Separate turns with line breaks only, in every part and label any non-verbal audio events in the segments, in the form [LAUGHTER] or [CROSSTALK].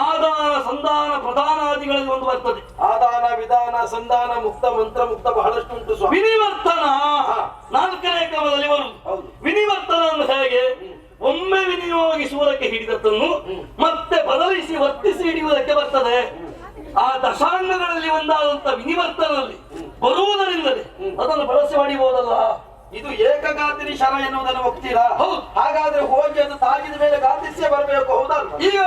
ಆದಾನ ಸಂಧಾನ ಪ್ರಧಾನಾದಿಗಳಲ್ಲಿ ಒಂದು ಬರ್ತದೆ.
ಆದಾನ ವಿಧಾನ ಸಂಧಾನ ಮುಕ್ತ ಮಂತ್ರ ಮುಕ್ತ ಬಹಳಷ್ಟು ಉಂಟು
ವಿನಿವರ್ತನ. ನಾಲ್ಕನೇ ಕ್ರಮದಲ್ಲಿ ಬರುವುದು ವಿನಿವರ್ತನ ಅಂದ್ರೆ ಹೇಗೆ? ಒಮ್ಮೆ ವಿನಿಯೋಗಿಸುವುದಕ್ಕೆ ಹಿಡಿದತ್ತನ್ನು ಮತ್ತೆ ಬದಲಿಸಿ ವರ್ತಿಸಿ ಹಿಡಿಯುವುದಕ್ಕೆ ಬರ್ತದೆ. ಆ ದಶಾಂಗಗಳಲ್ಲಿ ಒಂದಾದಂತ ವಿನಿವರ್ತನಲ್ಲಿ ಬರುವುದರಿಂದಲೇ ಅದನ್ನು ಬಳಸಿ ಹೊಡಿಬಹುದಲ್ಲ
ಇದು ಏಕಗಾತಿನಿ ಶರ ಎನ್ನುವುದನ್ನು ಒಪ್ತೀರಾ
ಹೌದು.
ಹಾಗಾದ್ರೆ ಹೋಗಿ ಅದು ತಾಗಿದ ಮೇಲೆ ಗಾತಿಸೇ ಬರಬೇಕು ಹೌದಾ
ಈಗ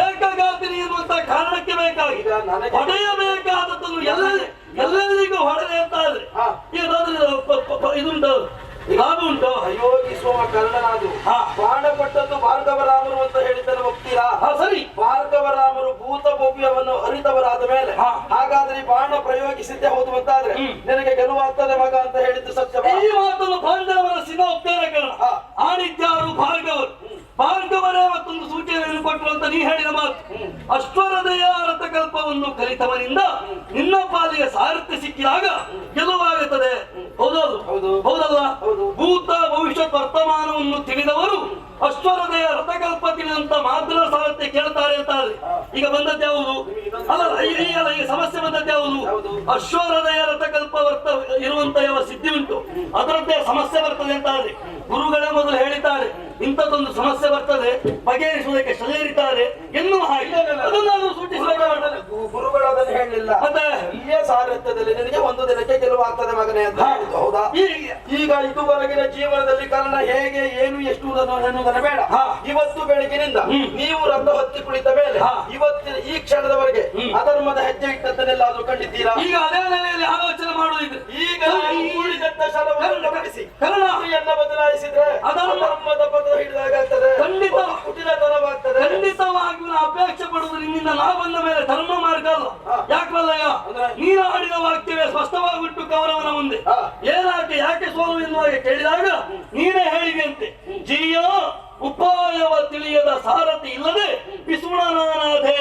ಏಕಗಾತಿನಿ ಎನ್ನುವಂತ ಕಾರಣಕ್ಕೆ
ಬೇಕಾಗಿದೆ
ಹೊಡೆಯಬೇಕಾದದ್ದನ್ನು ಎಲ್ಲೆಲ್ಲಿ ಎಲ್ಲೆಲ್ಲಿಗೂ ಹೊಡೆದೆ ಅಂತ ಆದ್ರೆ. ಈಗ ಲಾಭ ಉಂಟು
ಅಯೋಗಿ ಸೋಮ ಕರ್ಣನಾದು
ಹಾ.
ಬಾಣ ಪಟ್ಟದ್ದು ಭಾರ್ಗವರಾಮರು ಅಂತ ಹೇಳಿದ್ದನ್ನು ಒಪ್ತೀರಾ?
ಹಾ ಸರಿ.
ಭಾರ್ಗವರಾಮರು ಭೂತ ಭವ್ಯವನ್ನು ಅರಿತವರಾದ ಮೇಲೆ
ಹಾ.
ಹಾಗಾದ್ರೆ ಬಾಣ ಪ್ರಯೋಗಿಸಿದ್ದೆ ಹೌದು ಅಂತಾದ್ರೆ. ನಿನಗೆ ಗೆಲುವಾಗ್ತದೆ ಮಗ ಅಂತ ಹೇಳಿದ್ದು ಸತ್ಯ
ಈ ಮಾತನ್ನು ಪಾಂಡವರ ಸಿನ ಒಪ್ತೇನೆ ಕಾರಣ
ಹಾ.
ಆಣಿತ್ಯಾರು ಭಾರ್ಗವರು. ಭಾರ್ಗವರೇ ಮತ್ತೊಂದು ಸೂಚನೆಯನ್ನು ಕೊಟ್ಟರು ಅಂತ ನೀ ಹೇಳಿದ ಮಾತು. ಅಶ್ವರದಯ ರಥಕಲ್ಪವನ್ನು ಕಲಿತವನಿಂದ ನಿನ್ನ ಪಾಲಿಗೆ ಸಾರಥ್ಯ ಸಿಕ್ಕಿದಾಗ ಗೆಲುವಾಗುತ್ತದೆ. ಹೌದೌದು.
ಹೌದು.
ಹೌದಲ್ಲ
ಹೌದು.
ಭೂತ ಭವಿಷ್ಯ ವರ್ತಮಾನವನ್ನು ತಿಳಿದವರು ಅಶ್ವರದೆಯ ರಥಕಲ್ಪ ತಿಳಿದಂತ ಮಾತ್ರ ಸಾರಥ್ಯ ಕೇಳ್ತಾರೆ ಅಂತಾರೆ ಈಗ ಬಂದದ್ದು ಯಾವುದು ಅಲ್ಲ ಅಲ್ಲ ಈಗ ಸಮಸ್ಯೆ ಬಂದದ್ದು ಯಾವುದು? ಅಶ್ವರದಯ ರಥಕಲ್ಪ ವರ್ತ ಇರುವಂತ ಯಾವ ಸಿದ್ಧಿ ಉಂಟು? ಅದರದ್ದೇ ಸಮಸ್ಯೆ ಬರ್ತದೆ ಅಂತಾರೆ ಗುರುಗಳೇ ಮೊದಲು ಹೇಳಿದ್ದಾರೆ ಇಂಥದ್ದೊಂದು ಸಮಸ್ಯೆ ಬರ್ತದೆ ಬಗೆಹರಿಸುವುದಕ್ಕೆ ಸಲಹರಿದ್ದಾರೆ ಎನ್ನುವ ಹಾಗೆ. ಅದನ್ನಾದ್ರೂ ಸೂಚಿಸಬೇಕಾಗ್ತದೆ
ಗುರುಗಳು ಅದನ್ನು ಹೇಳಲಿಲ್ಲ
ಅದೇ
ಇಲ್ಲೇ ಸಾರಥ್ಯದಲ್ಲಿ ನಿನಗೆ ಒಂದು ದಿನಕ್ಕೆ ಗೆಲುವಾಗ್ತದೆ ಮಗನೇ ಅಂತ ಹೌದಾ? ಈಗ ಇದುವರೆಗಿನ ಜೀವನದಲ್ಲಿ ಕನ್ನಡ ಹೇಗೆ ಏನು ಎಷ್ಟು ಎನ್ನುವುದನ್ನು ಬೇಡ. ಇವತ್ತು ಬೆಳಗಿನಿಂದ ನೀವು ರಕ್ತ ಹತ್ತಿ ಕುಳಿತ ಮೇಲೆ. ಇವತ್ತಿನ ಈ ಕ್ಷಣದವರೆಗೆ. ಅಧರ್ಮದ ಹೆಜ್ಜೆ ಇಟ್ಟದ್ದನ್ನೆಲ್ಲಾದ್ರೂ ಕಂಡಿದ್ದೀರಾ?
ಈಗ ಅದೇ ನೆಲೆಯಲ್ಲಿ ಆಲೋಚನೆ ಮಾಡುವುದು.
ಈಗ ಉಳಿದಂತ ಶರವನ್ನು
ಕರ್ಣ.
ಗುರಿಯನ್ನ ಬದಲಾಯಿಸಿದ್ರೆ
ಅಧರ್ಮ-
ಅಧರ್ಮದ ಪದ ಹಿಡಿದಾಗ್ತದೆ
ಖಂಡಿತ.
ಕುಟಿಲತನವಾಗ್ತದೆ
ಖಂಡಿತವಾಗಿಯೂ ನಾವು ಅಪೇಕ್ಷೆ ಪಡುವುದು ನಿನ್ನಿಂದ ನಾ ಬಂದ ಮೇಲೆ ಧರ್ಮ ಮಾರ್ಗ ಅಲ್ಲ. ಯಾಕಲ್ಲಯ್ಯ? ನೀನು ಆಡಿದ ವಾಕ್ಯವೇ ಸ್ಪಷ್ಟವಾಗಿಟ್ಟು ಕೌರವನ ಮುಂದೆ. ಏನಾಕೆ ಯಾಕೆ ಸೋಲು ಎನ್ನುವಾಗ ಕೇಳಿದಾಗ ನೀನೇ ಹೇಳಿದೆಯಂತೆ ಜಿಯ ಉಪಾಯವ ತಿಳಿಯದ ಸಾರಥಿ ಇಲ್ಲದೆ ಪಿಸುಣನಾನಾದೆ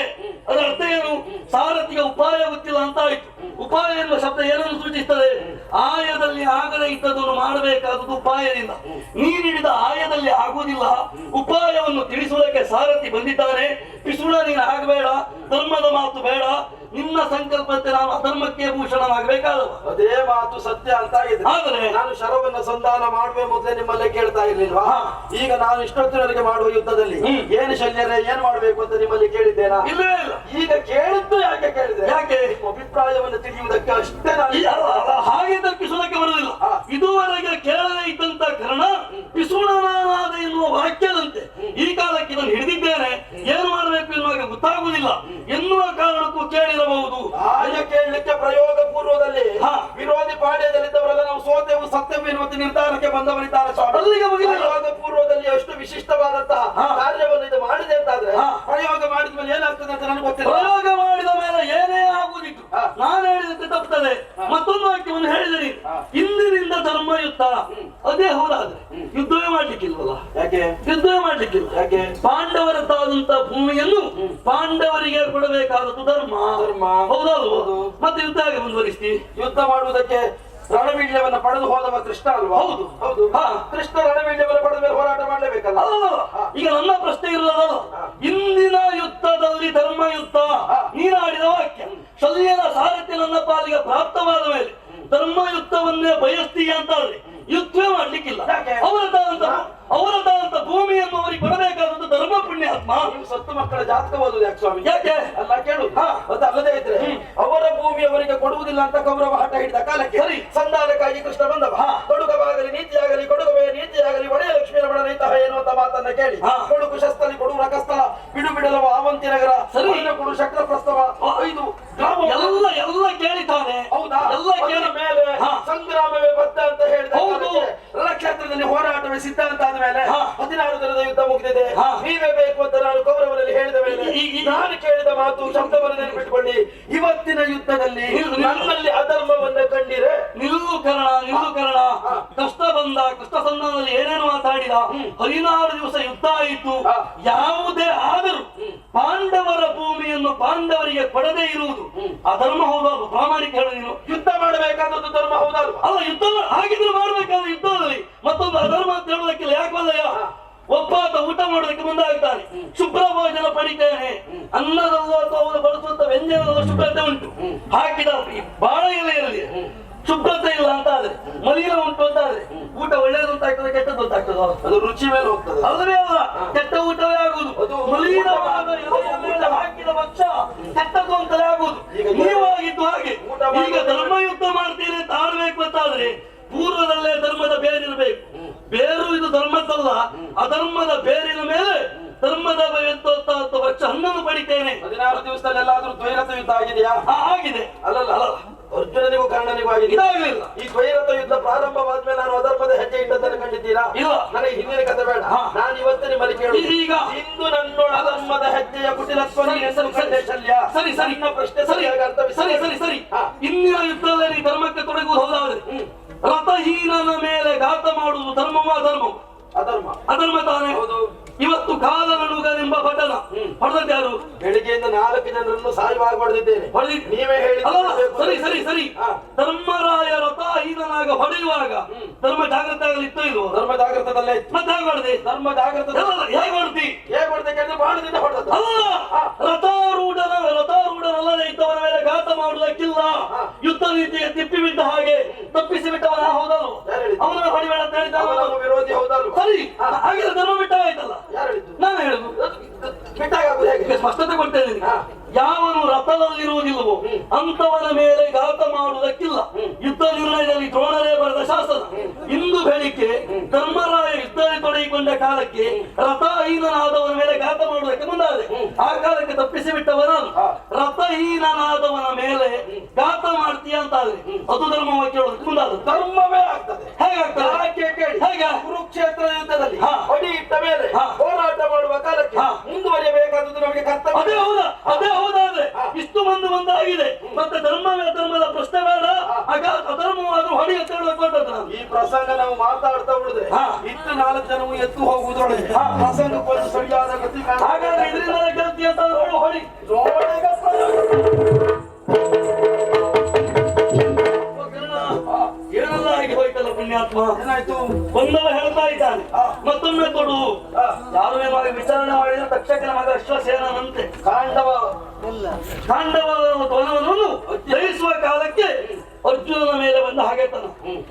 ಅದರ ಅರ್ಥ ಏನು? ಸಾರಥಿಗೆ ಉಪಾಯ ಗೊತ್ತಿಲ್ಲ ಅಂತ ಆಯ್ತು. ಉಪಾಯ ಎಂಬ ಶಬ್ದ ಏನನ್ನು ಸೂಚಿಸ್ತದೆ? ಆಯದಲ್ಲಿ ಆಗದೆ ಇದ್ದದನ್ನು ಮಾಡಬೇಕಾದದ್ದು ಉಪಾಯದಿಂದ. ನೀರಿಡಿದ ಆಯದಲ್ಲಿ ಆಗುವುದಿಲ್ಲ. ಉಪಾಯವನ್ನು ತಿಳಿಸುವುದಕ್ಕೆ ಸಾರಥಿ ಬಂದಿದ್ದಾನೆ. ಪಿಸುಣ ನೀನು ಆಗಬೇಡ. ಧರ್ಮದ ಮಾತು ಬೇಡ. ನಿನ್ನ ಸಂಕಲ್ಪಕ್ಕೆ ನಾವು ಅಧರ್ಮಕ್ಕೆ ಭೂಷಣವಾಗಬೇಕಾದ
ಅದೇ ಮಾತು ಸತ್ಯ ಅಂತ ಇದೆ
ಆದರೆ
ನಾನು ಶರವನ್ನ ಸಂಧಾನ ಮಾಡುವೆ ಮೊದಲೇ ನಿಮ್ಮಲ್ಲೇ ಕೇಳ್ತಾ ಇರ್ಲಿಲ್ವಾ? ಈಗ ನಾನು ಇಷ್ಟೊತ್ತಿನವರೆಗೆ ಮಾಡುವ ಯುದ್ಧದಲ್ಲಿ. ಏನು ಶಲ್ಯರೇ ಏನ್ ಮಾಡ್ಬೇಕು ಅಂತ ನಿಮ್ಮಲ್ಲಿ ಕೇಳಿದ್ದೇನಾ?
ಇಲ್ಲ
ಈಗ ಕೇಳಿದ್ದು ಯಾಕೆ ಕೇಳಿದೆ?
ಯಾಕೆ?
ನಿಮ್ಮ ಅಭಿಪ್ರಾಯವನ್ನು ತಿಳಿಯುವುದಕ್ಕೆ ಅಷ್ಟೇ ನಾನು
ಹಾಗೆ ತಪ್ಪಿಸುವುದಕ್ಕೆ ಬರುವುದಿಲ್ಲ. ಇದುವರೆಗೆ ಕೇಳದೇ ಇದ್ದಂತ ಕಾರಣ ಪಿಸುಣನಾದ ಎನ್ನುವ ವಾಕ್ಯದಂತೆ ಈ ಕಾಲಕ್ಕೆ ನಾನು ಹಿಡಿದಿದ್ದೇನೆ. ಏನು ಮಾಡಬೇಕು? ಗೊತ್ತಾಗುವುದಿಲ್ಲ ಎನ್ನುವ ಕಾರಣಕ್ಕೂ ಕೇಳಿರಬಹುದು.
ಹಾಗೆ ಕೇಳಲಿಕ್ಕೆ ಪ್ರಯೋಗ ಪೂರ್ವದಲ್ಲಿ. ವಿರೋಧಿ ಪಾಳ್ಯದಲ್ಲಿದ್ದವರೆಲ್ಲ ನಾವು ಸೋತೆವು ಸತ್ಯವು ಎನ್ನುವಂತ ನಿರ್ಧಾರಕ್ಕೆ ಬಂದವರಿದ್ದಾರೆ
ಅಲ್ಲಿಗೆ
ಪ್ರಯೋಗ ಪೂರ್ವದಲ್ಲಿ ಅಷ್ಟು ವಿಶಿಷ್ಟವಾದಂತಹ. ಕಾರ್ಯವನ್ನು ಇದು ಮಾಡಿದೆ ಅಂತಾದ್ರೆ. ಪ್ರಯೋಗ ಮಾಡಿದ ಮೇಲೆ ಏನಾಗ್ತದೆ ಅಂತ ನನಗೆ ಗೊತ್ತಿಲ್ಲ.
ಪ್ರಯೋಗ ಮಾಡಿದ ಮೇಲೆ ಏನೇ ಆಗುವುದಿತ್ತು. ನಾನು ಹೇಳಿದಂತೆ ತಪ್ಪುತ್ತದೆ ಮತ್ತೊಂದು ವಾಕ್ಯವನ್ನು
ಹೇಳಿದಿರಿ.
ಇಂದಿನಿಂದ ಧರ್ಮ ಯುದ್ಧ ಅದೇ ಹೌದಾದ್ರೆ. ಯುದ್ಧವೇ ಮಾಡ್ಲಿಕ್ಕಿಲ್ವಲ್ಲ?
ಯಾಕೆ?
ಯುದ್ಧವೇ ಮಾಡ್ಲಿಕ್ಕಿಲ್ಲ.
ಯಾಕೆ?
ಪಾಂಡವರದ್ದಾದಂತ ಭೂಮಿಯನ್ನು ಪಾಂಡವರಿಗೆ ಕೊಡಬೇಕಾದದ್ದು ಧರ್ಮ
ಧರ್ಮ.
ಹೌದೌದು
ಹೌದು.
ಮತ್ತೆ ಯುದ್ಧ ಆಗಿ ಮುಂದುವರಿಸ್ತಿ
ಯುದ್ಧ ಮಾಡುವುದಕ್ಕೆ ರಣವೀಳ್ಯವನ್ನ ಪಡೆದು ಹೋದವ ಕೃಷ್ಣ ಅಲ್ವಾ
ಹೌದು.
ಹೌದು
ಹಾ.
ಕೃಷ್ಣ ರಣವೀಳ್ಯವನ್ನ ಪಡೆದ ಮೇಲೆ ಹೋರಾಟ ಮಾಡಲೇಬೇಕಲ್ಲ
ಈಗ ನನ್ನ ಪ್ರಶ್ನೆ ಇರುವುದಲ್ಲ
ಹಾ.
ಇಂದಿನ ಯುದ್ಧದಲ್ಲಿ ಧರ್ಮ ಯುದ್ಧ
ಹಾ.
ನೀನಾಡಿದ ವಾಕ್ಯ ಶಲ್ಯನ ಸಾರಥ್ಯ ನನ್ನ ಪಾಲಿಗೆ ಪ್ರಾಪ್ತವಾದ ಮೇಲೆ ಧರ್ಮ ಯುದ್ಧವನ್ನೇ ಬಯಸ್ತೀಯ ಅಂತಾದ್ರೆ ಯುದ್ಧವೇ ಮಾಡ್ಲಿಕ್ಕಿಲ್ಲ
ಯಾಕೆ?
ಅವರದಾದಂತ ಅವರದಾದಂತ ಭೂಮಿಯನ್ನು ಅವರಿಗೆ ಕೊಡಬೇಕಾದದ್ದು ಧರ್ಮ ಪುಣ್ಯಾತ್ಮ
ನೀವು ಸತ್ತು ಮಕ್ಕಳ ಜಾತಕ ಓದುದು ಯಾಕೆ ಸ್ವಾಮಿ
ಯಾಕೆ?
ಅಲ್ಲ ಕೇಳು
ಹಾ.
ಮತ್ತೆ ಅಲ್ಲದೆ ಇದ್ರೆ ಅವರ ಭೂಮಿ ಅವರಿಗೆ ಕೊಡುವುದಿಲ್ಲ ಅಂತ ಕೌರವ ಹಠ ಹಿಡಿದ ಕಾಲಕ್ಕೆ
ಸರಿ.
ಸಂಧಾನಕ್ಕಾಗಿ ಕೃಷ್ಣ ಬಂದವ
ಹಾ.
ಕೊಡುಗವಾಗಲಿ ನೀತಿಯಾಗಲಿ ಕೊಡುಗವೇ ನೀತಿಯಾಗಲಿ ಒಡೆಯ ಲಕ್ಷ್ಮೀ ರಮಣ ನೈತಃ ಎನ್ನುವಂತ ಮಾತನ್ನ ಕೇಳಿ
ಹಾ.
ಕೊಡುಗು ಶಸ್ತಲಿ ಕೊಡು ರಕಸ್ಥಳ ಬಿಡು ಬಿಡಲವ ಆವಂತಿ ನಗರ
ಸರಿ.
ಅನ್ನ ಕೊಡು ಶಕ್ರ ಪ್ರಸ್ತವ ಐದು ಗ್ರಾಮ
ಎಲ್ಲ ಎಲ್ಲ ಕೇಳಿತಾನೆ
ಹೌದಾ
ಎಲ್ಲ
ಅದರ
ಕೇಳಿ
ಮೇಲೆ
ಹಾ.
ಸಂಗ್ರಾಮವೇ ಬದ್ಧ ಅಂತ ಹೇಳಿದ
ಹೌದು.
ಕಾಲಕ್ಕೆ ರಣಕ್ಷೇತ್ರದಲ್ಲಿ ಹೋರಾಟವೇ ಸಿದ್ಧ ಅಂತ ಆದ ಮೇಲೆ
ಹಾ.
ಹದಿನಾರು ದಿನದ ಯುದ್ಧ ಮುಗಿದಿದೆ
ಹಾ.
ನೀವೇ ಬೇಕು ಅಂತ ನಾನು ಕೌರವರಲ್ಲಿ ಹೇಳಿದ ಮೇಲೆ
ಈ- ಈ-
ನಾನು ಕೇಳಿದ ಮಾತು ಶಬ್ದವನ್ನು ನೆನಪಿಟ್ಟುಕೊಳ್ಳಿ ಇವತ್ತಿನ ಯುದ್ಧದಲ್ಲಿ
ನಿಲ್ಲು, ನಿಲ್ಲು.
ನನ್ನಲ್ಲಿ ಅಧರ್ಮವನ್ನ ಕಂಡಿರೆ
ನಿಲ್ಲು ಕರ್ಣ ಕರ್ಣ ಕಷ್ಟ ಬಂದ ಕಷ್ಟ ಸಂದರ್ಭದಲ್ಲಿ ಏನೇನು ಮಾತಾಡಿದ ಹದಿನಾರು ದಿವಸ ಯುದ್ಧ ಆಯಿತು. ಯಾವುದೇ ಆದರೂ ಪಾಂಡವರ ಭೂಮಿಯನ್ನು ಪಾಂಡವರಿಗೆ ಕೊಡದೇ ಇರುವುದು. ಅಧರ್ಮ ಹೌದಾದ್ರು ಪ್ರಾಮಾಣಿಕ ಹೇಳು ನೀನು.
ಯುದ್ಧ ಮಾಡಬೇಕಾದದ್ದು ಧರ್ಮ ಹೌದಾದ್ರು
ಅಲ್ಲ ಯುದ್ಧ ಹಾಗಿದ್ರು ಮಾಡಬೇಕಾದ ಮಾಡ್ಬೇಕಾದ್ರೆ ಯುದ್ಧದಲ್ಲಿ ಮತ್ತೊಂದು ಅಧರ್ಮ ಅಂತ ಹೇಳೋದಕ್ಕಿಲ್ಲ ಯಾಕಲ್ಲಯ್ಯ ಒಬ್ಬಾತ ಊಟ ಮಾಡೋದಕ್ಕೆ ಮುಂದಾಗ್ತಾನೆ. ಶುಭ್ರ ಭೋಜನ ಪಡಿತೇನೆ. ಅನ್ನದಲ್ಲೂ ಅಥವಾ ಅವರು ಬಳಸುವಂತ ವ್ಯಂಜನದಲ್ಲೂ ಶುಭ್ರತೆ ಉಂಟು. ಹಾಕಿದ ಬಾಳೆ ಎಲೆಯಲ್ಲಿ. ಶುಭ್ರತೆ ಇಲ್ಲ ಅಂತ ಆದ್ರೆ ಮಲಿನ ಉಂಟು ಅಂತ ಆದ್ರೆ ಊಟ ಒಳ್ಳೇದು ಅಂತ ಆಗ್ತದೆ ಕೆಟ್ಟದ್ದು ಅಂತ ಆಗ್ತದೆ
ಅದು ರುಚಿ ಮೇಲೆ ಹೋಗ್ತದೆ.
ಅಲ್ಲವೇ ಅಲ್ಲ? ಕೆಟ್ಟ ಊಟವೇ ಆಗುದು
ಅದು
ಮಲಿನವಾದ ಹಾಕಿದ ಪಕ್ಷ ಕೆಟ್ಟದ್ದು ಅಂತಲೇ ಆಗುದು
ಈಗ
ನೀವಾಗಿದ್ದು ಹಾಗೆ. ಈಗ ಧರ್ಮಯುದ್ಧ ಮಾಡ್ತೀನಿ ಅಂತ ಆಡ್ಬೇಕು ಅಂತಾದ್ರೆ ಪೂರ್ವದಲ್ಲೇ ಧರ್ಮದ ಬೇರಿರಬೇಕು. ಬೇರು ಇದು ಧರ್ಮದಲ್ಲ ಅಧರ್ಮದ ಬೇರಿನ ಮೇಲೆ ಧರ್ಮದ ಪಕ್ಷ ಹನ್ನೊಂದು ಪಡಿತೇನೆ.
ಹದಿನಾರು ದಿವಸದಲ್ಲಿ ಎಲ್ಲಾದ್ರೂ ದ್ವೈರತ ಯುದ್ಧ ಆಗಿದೆಯಾ
ಆಗಿದೆ.
ಅಲ್ಲಲ್ಲ. ಅಲ್ಲಲ್ಲ. ಅರ್ಜುನನಿಗೂ ಕರ್ಣನಿಗೂ ಆಗಿದೆ
ಇದಾಗಲಿಲ್ಲ
ಈ ದ್ವೈರಥ ಯುದ್ಧ ಪ್ರಾರಂಭವಾದ ಮೇಲೆ ನಾನು ಅಧರ್ಮದ ಹೆಜ್ಜೆ ಇಟ್ಟದ್ದನ್ನು ಕಂಡಿದ್ದೀರಾ?
ಇಲ್ಲ.
ನನಗೆ ಹಿಂದಿನ ಕಥೆ ಬೇಡ. ನಾನು ಇವತ್ತೇ ನಿಮ್ಮಲ್ಲಿ ಕೇಳಿ
ಇದೀಗ.
ಇಂದು ನನ್ನೊಳ ಅಧರ್ಮದ ಹೆಜ್ಜೆಯ ಕುಟಿಲತ್ವ
ಹೆಸರು
ಕಂಡೆ ಶಲ್ಯ.
ಸರಿ ಸರಿ.
ನನ್ನ ಪ್ರಶ್ನೆ
ಸರಿ
ಅರ್ಥವಿ
ಸರಿ ಸರಿ ಸರಿ. ಇಂದಿನ ಯುದ್ಧದಲ್ಲಿ ಧರ್ಮಕ್ಕೆ ತೊಡಗುವುದು ಹೌದಾದ್ರೆ? ರಥಹೀನನ ಮೇಲೆ ಘಾತ ಮಾಡುವುದು ಧರ್ಮವ ಧರ್ಮ
ಅಧರ್ಮ.
ಅಧರ್ಮ ತಾನೇ?
ಹೌದು.
ಇವತ್ತು ಕಾಲನಡುಗನೆಂಬ ಪಠನ. ಹೊಡೆದದ್ದು ಯಾರು?
ಬೆಳಿಗ್ಗೆಯಿಂದ ನಾಲ್ಕು ಜನರನ್ನು ಸಾಯುವಾಗ
ಪಡೆದಿದ್ದೇನೆ.
ನೀವೇ ಹೇಳಿ
ಅಲ್ಲ ಸರಿ ಸರಿ ಸರಿ. ಧರ್ಮರಾಯ ರಥ ರಥಹೀನನಾಗ ಹೊಡೆಯುವಾಗ ಧರ್ಮ ಜಾಗೃತ ಇತ್ತು ಇದು?
ಧರ್ಮ ಜಾಗೃತದಲ್ಲೇ.
ಮತ್ತೆ ಹೇಗೆ ಮಾಡಿದೆ?
ಧರ್ಮ ಜಾಗೃತ
ಹೇಗೆ ಮಾಡ್ತಿ
ಹೇಗೆ ಹೊಡೆದ ಕೇಳಿದ್ರೆ ಬಾಣದಿಂದ ಹೊಡೆದ
ಅಲ್ಲ ರಥಾರೂಢನ ರಥಾರೂಢನಲ್ಲದೆ ಇದ್ದವನ ಮೇಲೆ ಘಾತ ಮಾಡುವುದಕ್ಕಿಲ್ಲ. ಯುದ್ಧ ರೀತಿಯ ತಿಪ್ಪಿ ಬಿದ್ದ ಹಾಗೆ ತಪ್ಪಿಸಿ ಬಿಟ್ಟವನ
ಹೌದಲ್ಲ?
ಅವನ ಹೊಡಿಬೇಡ ಅಂತ ಹೇಳಿದ
ವಿರೋಧಿ ಹೌದಲ್ಲ
ಸರಿ. ಹಾಗೆ ಧರ್ಮ ಬಿಟ್ಟ ಆಯ್ತಲ್ಲ
ಯಾರು ಹೇಳಿದ್ದು
ನಾನು ಹೇಳುದು
ಬಿಟ್ಟಾಗುದು ಹೇಗೆ
ಈಗ ಸ್ಪಷ್ಟತೆ ಕೊಡ್ತೇನೆ. ಯಾವನು ರಥದಲ್ಲಿರುವುದಿಲ್ಲವೋ ಅಂತವನ ಮೇಲೆ ಘಾತ ಮಾಡುವುದಕ್ಕಿಲ್ಲ. ಯುದ್ಧ ನಿರ್ಣಯದಲ್ಲಿ ದ್ರೋಣರೇ ಬರೆದ ಶಾಸನ. ಇಂದು ಬೆಳಿಗ್ಗೆ ಧರ್ಮರಾಯ ಯುದ್ಧದಲ್ಲಿ ತೊಡಗಿಕೊಂಡ ಕಾಲಕ್ಕೆ ರಥಹೀನನಾದವನ ಮೇಲೆ ಘಾತ ಮಾಡುವುದಕ್ಕೆ ಮುಂದಾದೆ. ಆ ಕಾಲಕ್ಕೆ ತಪ್ಪಿಸಿ ಬಿಟ್ಟವನ ಮೇಲೆ ಘಾತ ಮಾಡ್ತೀಯ ಅಂತಾದ್ರೆ ಅದು ಧರ್ಮವಾಗಿ ಕೇಳೋದಕ್ಕೆ ಮುಂದಾದ.
ಧರ್ಮವೇ ಆಗ್ತದೆ.
ಹೇಗಾಗ್ತದೆ?
ಕೇಳಿ?
ಹೇಗೆ?
ಕುರುಕ್ಷೇತ್ರ ಯುದ್ಧದಲ್ಲಿ ಅಡಿ ಇಟ್ಟ ಮೇಲೆ. ಹೋರಾಟ ಮಾಡುವ ಕಾಲಕ್ಕೆ. ಮುಂದುವರಿಯಬೇಕಾದದ್ದು ನಮಗೆ
ಅದೇ ಹೌದ? ಅದೇ ಹೌದಾದ್ರೆ. ಇಷ್ಟು ಮಂದಿ ಬಂದಾಗಿದೆ. ಮತ್ತೆ ಧರ್ಮವೇ ಧರ್ಮದ ಪ್ರಶ್ನೆ ಬೇಡ. ಅಧರ್ಮವಾದ್ರೂ ಹೊಡಿ ಅಂತ ಹೇಳಬೇಕು
ಈ ಪ್ರಸಂಗ ನಾವು ಮಾತಾಡ್ತಾ ಉಳಿದ್ರೆ. ಇತ್ತು ನಾಲ್ಕು ಜನವು ಎತ್ತು ಹೋಗುವುದೊಳಗೆ. ಪ್ರಸಂಗಕ್ಕೊಂದು ಸರಿಯಾದ ಗತಿ ಕಾಣ-
ಹಾಗಾದ್ರೆ ಇದರಿಂದ ಗೆಲ್ತಿ ಅಂತ ನೋಡು ಹೊಡಿ.
ದ್ರೋಣಗ
ಹಾ. ಏನೆಲ್ಲ ಆಗಿ ಹೋಯ್ತಲ್ಲ ಪುಣ್ಯಾತ್ಮ?
ಏನಾಯ್ತು?
ಒಂದವ ಹೇಳ್ತಾ ಇದ್ದಾನೆ. ಮತ್ತೊಮ್ಮೆ ಕೊಡು. ಮಗ ವಿಚಾರಣೆ ಮಾಡಿದ ತಕ್ಷಕನ ಮಗ
ಕಾಂಡವ.
ಕಾಂಡವ ವನವನ್ನು ಜಯಿಸುವ ಕಾಲಕ್ಕೆ ಅರ್ಜುನನ ಮೇಲೆ ಬಂದ ಹಾಗೆ ತನ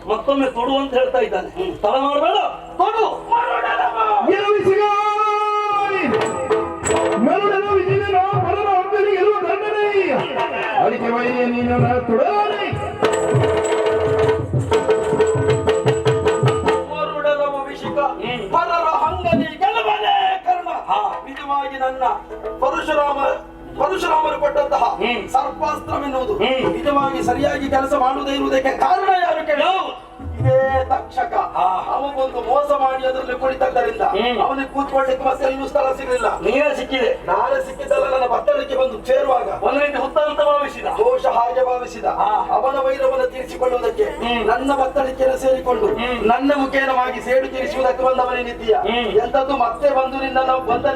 ಮತ್ತೊಮ್ಮೆ ತೊಡು ಅಂತ ಹೇಳ್ತಾ ಇದ್ದಾನೆ. ತಡ ಮಾಡಬೇಡ. ತೊಡು
ಮರುಡನ ವಿಜಯನ ಪರರ ಇರುವ ದಂಡನೆ ಅದಕ್ಕೆ ವೈರಿಯ ನೀನ ತುಡಾನೆ
ಮರುಳದ ಪರರ ಗೆಲುವನೇ ಕರ್ಮ
ಹಾ.
ನಿಜವಾಗಿ ನನ್ನ ಪರಶುರಾಮ ಪರಶುರಾಮರು ಕೊಟ್ಟಂತಹ
ಹ್ಮ್.
ಸರ್ಪಾಸ್ತ್ರವೆನ್ನುವುದು
ಹ್ಮ್.
ನಿಜವಾಗಿ ಸರಿಯಾಗಿ ಕೆಲಸ ಮಾಡುವುದೇ ಇರುವುದಕ್ಕೆ ಕಾರಣ ಯಾರು ಕೇಳಿ? ಇದೇ ತಕ್ಷಕ ಅವನೊಂದು ಮೋಸ ಮಾಡಿ ಅದರಲ್ಲಿ ಕುಳಿತದ್ದರಿಂದ ಅವನಿಗೆ ಕೂತ್ಕೊಳ್ಳಿಕ್ಕೆ ಮತ್ತೆ ಎಲ್ಲೂ ಸ್ಥಳ ಸಿಗಲಿಲ್ಲ.
ನೀನೇ ಸಿಕ್ಕಿದೆ.
ನಾಳೆ ಸಿಕ್ಕಿದ್ದಲ್ಲ ನನ್ನ ಬತ್ತಳಿಕೆ ಬಂದು ಸೇರುವಾಗ
ಒಂದು ರೀತಿ ಹುತ್ತ ಅಂತ ಭಾವಿಸಿದ.
ದೋಷ ಹಾಗೆ ಭಾವಿಸಿದ. ಅವನ ವೈರವನ್ನು ತೀರಿಸಿಕೊಳ್ಳುವುದಕ್ಕೆ ನನ್ನ ಬತ್ತಳಿಕೆಯನ್ನು ಸೇರಿಕೊಂಡು ನನ್ನ ಮುಖೇನವಾಗಿ ಸೇಡು ತೀರಿಸುವುದಕ್ಕೆ ಬಂದವನೇ ನಿತ್ಯ.
ಹ್ಮ್.
ಎಂತದ್ದು ಮತ್ತೆ ಬಂದು ನಿನ್ನ ನಾವು ಬಂದ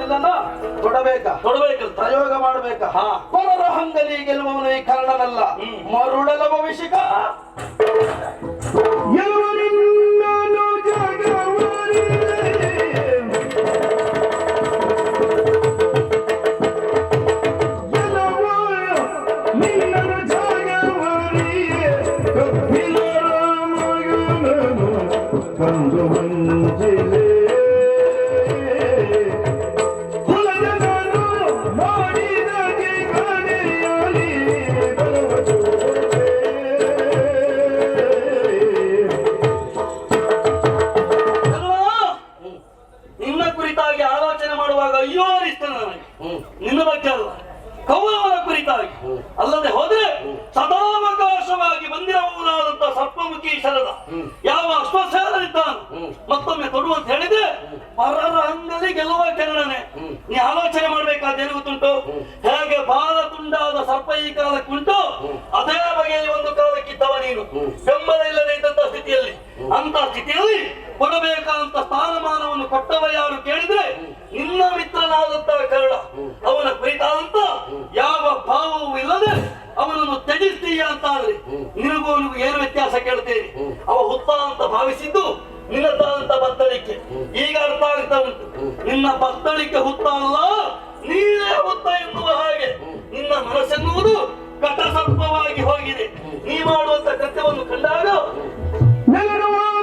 ತೊಡಬೇಕ?
ತೊಡಬೇಕಾ
ಪ್ರಯೋಗ ಮಾಡಬೇಕಾ. ಪರರ ಹಂಗಲಿ ಗೆಲ್ಲುವವನು ಈ ಕಾರಣನಲ್ಲ.
ಮರುಳಲ
ಮರುಳಲ ಭವಿಷ್ಯಕ
ನನಗೆ ನಿನ್ನ ಬಗ್ಗೆ ಅಲ್ಲ. ಕೌರವರ ಕುರಿತಾಗಿ. ಅಲ್ಲದೆ ಹೋದ್ರೆ ಸದಾವಕಾಶವಾಗಿ ಬಂದಿರಬಹುದಾದಂತಹ ಸರ್ಪಮುಖಿ ಶರದ ಯಾವ ಅಶ್ವಸೇನರಿದ್ದಾನು ಮತ್ತೊಮ್ಮೆ ಕೊಡುವ ಅಂತ ಹೇಳಿದ್ರೆ ಪರರ ಅಂಗಲಿ ಗೆಲ್ಲುವ ಕೆರಣನೆ ನೀ ಆಲೋಚನೆ ಮಾಡ್ಬೇಕಾದ ಏನು ಗೊತ್ತುಂಟು? ಹೇಗೆ ಬಾಲ ತುಂಡಾದ ಸರ್ಪ ಈ ಕಾಲಕ್ಕುಂಟು ಅದೇ ಬಗೆಯ ಒಂದು ಕಾಲಕ್ಕಿದ್ದವ ನೀನು. ಬೆಂಬಲ ಇಲ್ಲದೆ ಇದ್ದಂತ ಸ್ಥಿತಿಯಲ್ಲಿ. ಅಂತ ಸ್ಥಿತಿಯಲ್ಲಿ ಕೊಡಬೇಕಾದಂತ ಸ್ಥಾನಮಾನವನ್ನು ಕೊಟ್ಟವ ಯಾರು ಕೇಳಿದ್ರೆ ನಿನ್ನ ಮಿತ್ರನಾದಂತ ಕರುಳ. ಅವನ ಕುರಿತಾದಂತ ಯಾವ ಭಾವವೂ ಇಲ್ಲದೆ ಅವನನ್ನು ತ್ಯಜಿಸ್ತೀಯ ಅಂತ ಆದ್ರೆ ನಿನಗೂ ಅವನಿಗೂ ಏನು ವ್ಯತ್ಯಾಸ ಕೇಳ್ತೀರಿ? ಅವ ಹುತ್ತ ಅಂತ ಭಾವಿಸಿದ್ದು ನಿನ್ನದಾದಂತ ಬತ್ತಳಿಕೆ. ಈಗ ಅರ್ಥ ಆಗ್ತಾ ಉಂಟು. ನಿನ್ನ ಬತ್ತಳಿಕೆ ಹುತ್ತ ಅಲ್ಲ, ನೀನೇ ಹುತ್ತ ಎನ್ನುವ ಹಾಗೆ ನಿನ್ನ ಮನಸ್ಸೆನ್ನುವುದು ಕಟಸರ್ಪವಾಗಿ ಹೋಗಿದೆ. ನೀ ಮಾಡುವಂತ ಕೃತ್ಯವನ್ನು ಕಂಡಾಗ
ನೆಲರುವುದೇ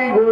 ಮಾತಿಗೂ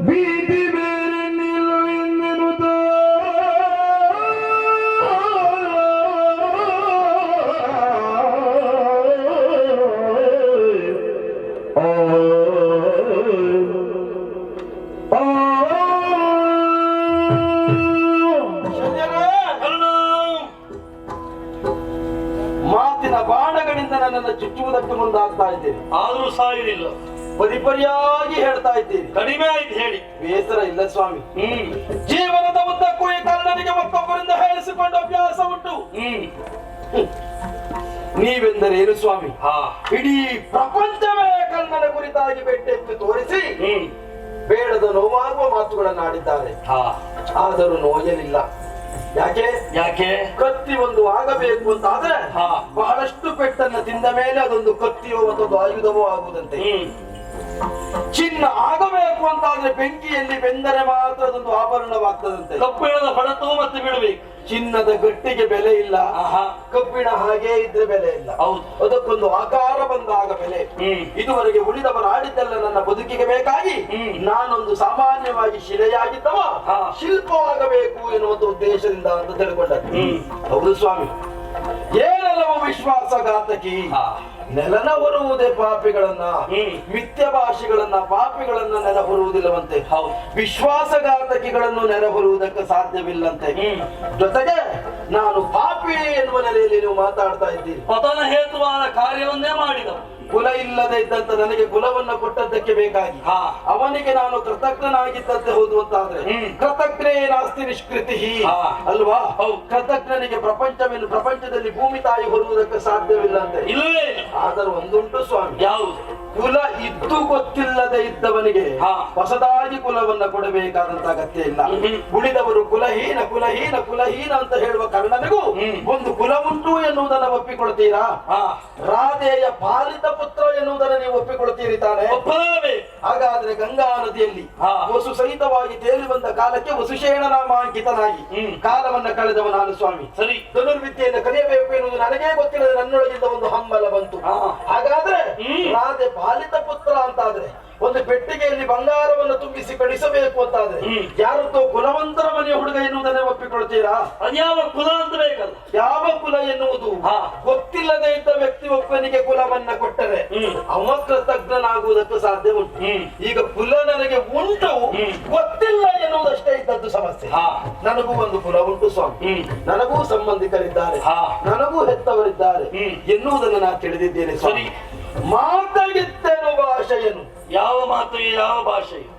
ಭೀತಿ ಬೇರೆ ನಿಲ್ಲವೆಂದೆನುತ
ಮಾತಿನ ಬಾಣಗಳಿಂದ ನನ್ನನ್ನು ಚುಚ್ಚುವುದಕ್ಕೆ ಮುಂದಾಗ್ತಾ ಇದ್ದೇನೆ.
ಆದರೂ ಸಾಯುವುದಿಲ್ಲ.
ಪರಿಪರಿಯಾಗಿ ಹೇಳ್ತಾ ಇದ್ದೀರಿ.
ಕಡಿಮೆ ಆಯ್ತು ಹೇಳಿ.
ಬೇಸರ ಇಲ್ಲ ಸ್ವಾಮಿ.
ಹ್ಮ್.
ಜೀವನದ ಉದ್ದಕ್ಕೂ ಈ ಕನ್ನಡಿಗೆ ಮತ್ತೊಬ್ಬರಿಂದ ಹೇಳಿಸಿಕೊಂಡು ಅಭ್ಯಾಸ ಉಂಟು.
ಹ್ಮ್.
ನೀವೆಂದರೆ ಏನು ಸ್ವಾಮಿ?
ಹಾ.
ಇಡೀ ಪ್ರಪಂಚವೇ ಕನ್ನಡ ಕುರಿತಾಗಿ ಬೆಟ್ಟೆತ್ತು ತೋರಿಸಿ.
ಹ್ಮ್.
ಬೇಡದ ನೋವಾಗುವ ಮಾತುಗಳನ್ನಾಡಿದ್ದಾರೆ
ಹಾ.
ಆದರೂ ನೋಯಲಿಲ್ಲ. ಯಾಕೆ?
ಯಾಕೆ?
ಕತ್ತಿ ಒಂದು ಆಗಬೇಕು ಅಂತ ಆದ್ರೆ
ಹಾ.
ಬಹಳಷ್ಟು ಪೆಟ್ಟನ್ನು ತಿಂದ ಮೇಲೆ ಅದೊಂದು ಕತ್ತಿಯೋ ಮತ್ತೊಂದು ಆಯುಧವೋ ಆಗುವುದಂತೆ.
ಹ್ಮ್.
ಚಿನ್ನ ಆಗಬೇಕು ಅಂತ ಆದ್ರೆ ಬೆಂಕಿಯಲ್ಲಿ ಬೆಂದರೆ ಮಾತ್ರ ಅದೊಂದು ಆಭರಣವಾಗ್ತದಂತೆ.
ಕಬ್ಬಿಣದ ಹೊಡೆತು ಮತ್ತೆ ಬಿಡಬೇಕು.
ಚಿನ್ನದ ಗಟ್ಟಿಗೆ ಬೆಲೆ ಇಲ್ಲ. ಕಬ್ಬಿಣ ಹಾಗೆ ಇದ್ರೆ ಬೆಲೆ ಇಲ್ಲ.
ಹೌದು.
ಅದಕ್ಕೊಂದು ಆಕಾರ ಬಂದಾಗ ಬೆಲೆ. ಇದುವರೆಗೆ ಉಳಿದವರು ಆಡಿದ್ದೆಲ್ಲ ನನ್ನ ಬದುಕಿಗೆ ಬೇಕಾಗಿ. ನಾನೊಂದು ಸಾಮಾನ್ಯವಾಗಿ ಶಿಲೆಯಾಗಿದ್ದವ. ಶಿಲ್ಪವಾಗಬೇಕು ಎನ್ನುವಂತ ಉದ್ದೇಶದಿಂದ ಅಂತ ತಿಳ್ಕೊಂಡ. ಹೌದು ಸ್ವಾಮಿ. ಏನೆಲ್ಲವೋ ವಿಶ್ವಾಸಘಾತಕಿ. ನೆಲನ ಬರುವುದೇ ಪಾಪಿಗಳನ್ನ
ಹ್ಮ್.
ಮಿಥ್ಯ ಭಾಷೆಗಳನ್ನ ಪಾಪಿಗಳನ್ನ ನೆಲ ಹೊರುವುದಿಲ್ಲವಂತೆ.
ಹೌದು.
ವಿಶ್ವಾಸಘಾತಕಿಗಳನ್ನು ನೆಲ ಹೊರುವುದಕ್ಕೆ ಸಾಧ್ಯವಿಲ್ಲಂತೆ. ಜೊತೆಗೆ ನಾನು ಪಾಪಿ ಎನ್ನುವ ನೆಲೆಯಲ್ಲಿ ನೀವು ಮಾತಾಡ್ತಾ ಇದ್ದೀರಿ.
ಪತನ ಹೇತುವಾದ ಕಾರ್ಯವನ್ನೇ ಮಾಡಿದವು
ಕುಲ ಇಲ್ಲದೆ ಇದ್ದಂತ ನನಗೆ ಕುಲವನ್ನ ಕೊಟ್ಟದ್ದಕ್ಕೆ ಬೇಕಾಗಿ. ಅವನಿಗೆ ನಾನು ಕೃತಜ್ಞನಾಗಿದ್ದಂತೆ ಹೌದು ಅಂತಾದ್ರೆ
ಆದ್ರೆ
ಕೃತಜ್ಞ ನಾಸ್ತಿ ನಿಷ್ಕೃತಿ. ಅಲ್ವಾ. ಕೃತಜ್ಞನಿಗೆ ಪ್ರಪಂಚವೇನು ಪ್ರಪಂಚದಲ್ಲಿ ಭೂಮಿ ತಾಯಿ ಹೊರುವುದಕ್ಕೆ ಸಾಧ್ಯವಿಲ್ಲ ಅಂತ
ಇಲ್ಲವೇ ಇಲ್ಲ
ಆದರೂ ಒಂದುಂಟು ಸ್ವಾಮಿ
ಯಾವುದು
ಕುಲ ಇದ್ದು ಗೊತ್ತಿಲ್ಲದೆ ಇದ್ದವನಿಗೆ. ಹೊಸದಾಗಿ ಕುಲವನ್ನ ಕೊಡಬೇಕಾದಂತ ಅಗತ್ಯ ಇಲ್ಲ. ಉಳಿದವರು ಕುಲಹೀನ ಕುಲಹೀನ ಕುಲಹೀನ ಅಂತ ಹೇಳುವ ಕಾರಣನಿಗೂ. ಒಂದು ಕುಲ ಉಂಟು ಎನ್ನುವುದನ್ನ ಒಪ್ಪಿಕೊಳ್ತೀರಾ ರಾಧೆಯ ಪಾಲಿತ ಪುತ್ರ ಎನ್ನುವುದನ್ನು ನೀವು ಒಪ್ಪಿಕೊಳ್ಳುತ್ತೀರಿ ತಾನೆ? ಹಾಗಾದ್ರೆ ಗಂಗಾ ನದಿಯಲ್ಲಿ. ವಸು ಸಹಿತವಾಗಿ ತೇಲಿ ಬಂದ ಕಾಲಕ್ಕೆ ವಸುಶೇಣ ನಾಮಾಂಕಿತನಾಗಿ. ಕಾಲವನ್ನ ಕಳೆದವ ನಾನು ಸ್ವಾಮಿ.
ಸರಿ.
ಧನುರ್ವಿದ್ಯೆಯನ್ನು ಕಲಿಯಬೇಕು ಎನ್ನುವುದು ನನಗೇ ಗೊತ್ತಿಲ್ಲದೆ ನನ್ನೊಳಗಿಂದ ಒಂದು ಹಂಬಲ ಬಂತು. ಹಾಗಾದ್ರೆ
ನಾದೆ
ರಾಧೆ ಬಾಲಿತ ಪುತ್ರ ಅಂತಾದ್ರೆ ಒಂದು ಪೆಟ್ಟಿಗೆಯಲ್ಲಿ ಬಂಗಾರವನ್ನು ತುಂಬಿಸಿ ಕಳಿಸಬೇಕು ಅಂತಾದ್ರೆ. ಯಾರತ್ತೋ ಕುಲವಂತರ ಮನೆಯ ಹುಡುಗ ಎನ್ನುವುದನ್ನೇ ಒಪ್ಪಿಕೊಳ್ತೀರಾ
ಅನ್ಯಾವ ಕುಲ ಅಂತ ಬೇಕಲ್ಲ
ಯಾವ ಕುಲ ಎನ್ನುವುದು. ಗೊತ್ತಿಲ್ಲದೆ ಇದ್ದ ವ್ಯಕ್ತಿ ಒಬ್ಬನಿಗೆ ಕುಲವನ್ನ ಕೊಟ್ಟರೆ
ಹ್ಮ್.
ತಜ್ಞನಾಗುವುದಕ್ಕೂ ಸಾಧ್ಯ ಉಂಟು ಈಗ ಕುಲ ನನಗೆ ಉಂಟು. ಗೊತ್ತಿಲ್ಲ ಎನ್ನುವುದಷ್ಟೇ ಇದ್ದದ್ದು ಸಮಸ್ಯೆ
ಹಾ.
ನನಗೂ ಒಂದು ಕುಲ ಉಂಟು ಸ್ವಾಮಿ. ನನಗೂ ಸಂಬಂಧಿಕರಿದ್ದಾರೆ. ನನಗೂ ಹೆತ್ತವರಿದ್ದಾರೆ. ಎನ್ನುವುದನ್ನು ನಾನು ತಿಳಿದಿದ್ದೇನೆ ಸ್ವಾಮಿ ಮಾತಾಗಿತ್ತೆನ್ನುವ ಭಾಷೆಯನ್ನು
ಯಾವ ಮಾತು ಯಾವ ಭಾಷೆ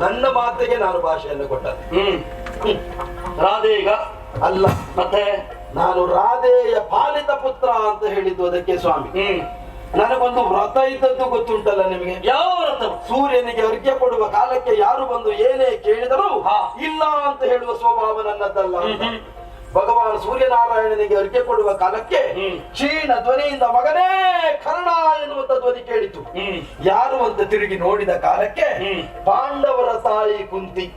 ನನ್ನ ಮಾತಿಗೆ ನಾನು ಭಾಷೆಯನ್ನು ಕೊಟ್ಟೆ
ಹ್ಮ್. ರಾಧೆ ಈಗ
ಅಲ್ಲ.
ಮತ್ತೆ?
ನಾನು ರಾಧೆಯ ಪಾಲಿತ ಪುತ್ರ ಅಂತ ಹೇಳಿದ್ದು ಅದಕ್ಕೆ ಸ್ವಾಮಿ.
ಹ್ಮ್.
ನನಗೊಂದು ವ್ರತ ಇದ್ದದ್ದು ಗೊತ್ತುಂಟಲ್ಲ ನಿಮಗೆ?
ಯಾವ ವ್ರತ
ಸೂರ್ಯನಿಗೆ ಅರ್ಘ್ಯ ಕೊಡುವ ಕಾಲಕ್ಕೆ ಯಾರು ಬಂದು ಏನೇ ಕೇಳಿದರೂ. ಇಲ್ಲ ಅಂತ ಹೇಳುವ ಸ್ವಭಾವ ನನ್ನದಲ್ಲ. ಭಗವಾನ್ ಸೂರ್ಯನಾರಾಯಣನಿಗೆ ಅರ್ಘ್ಯ ಕೊಡುವ ಕಾಲಕ್ಕೆ. ಕ್ಷೀಣ ಧ್ವನಿಯಿಂದ ಮಗನೇ ಕರ್ಣ ಎನ್ನುವಂತ ಧ್ವನಿ ಕೇಳಿತು.
ಹ್ಮ್.
ಯಾರು ಅಂತ ತಿರುಗಿ ನೋಡಿದ ಕಾಲಕ್ಕೆ. ಪಾಂಡವರ ತಾಯಿ ಕುಂತಿ.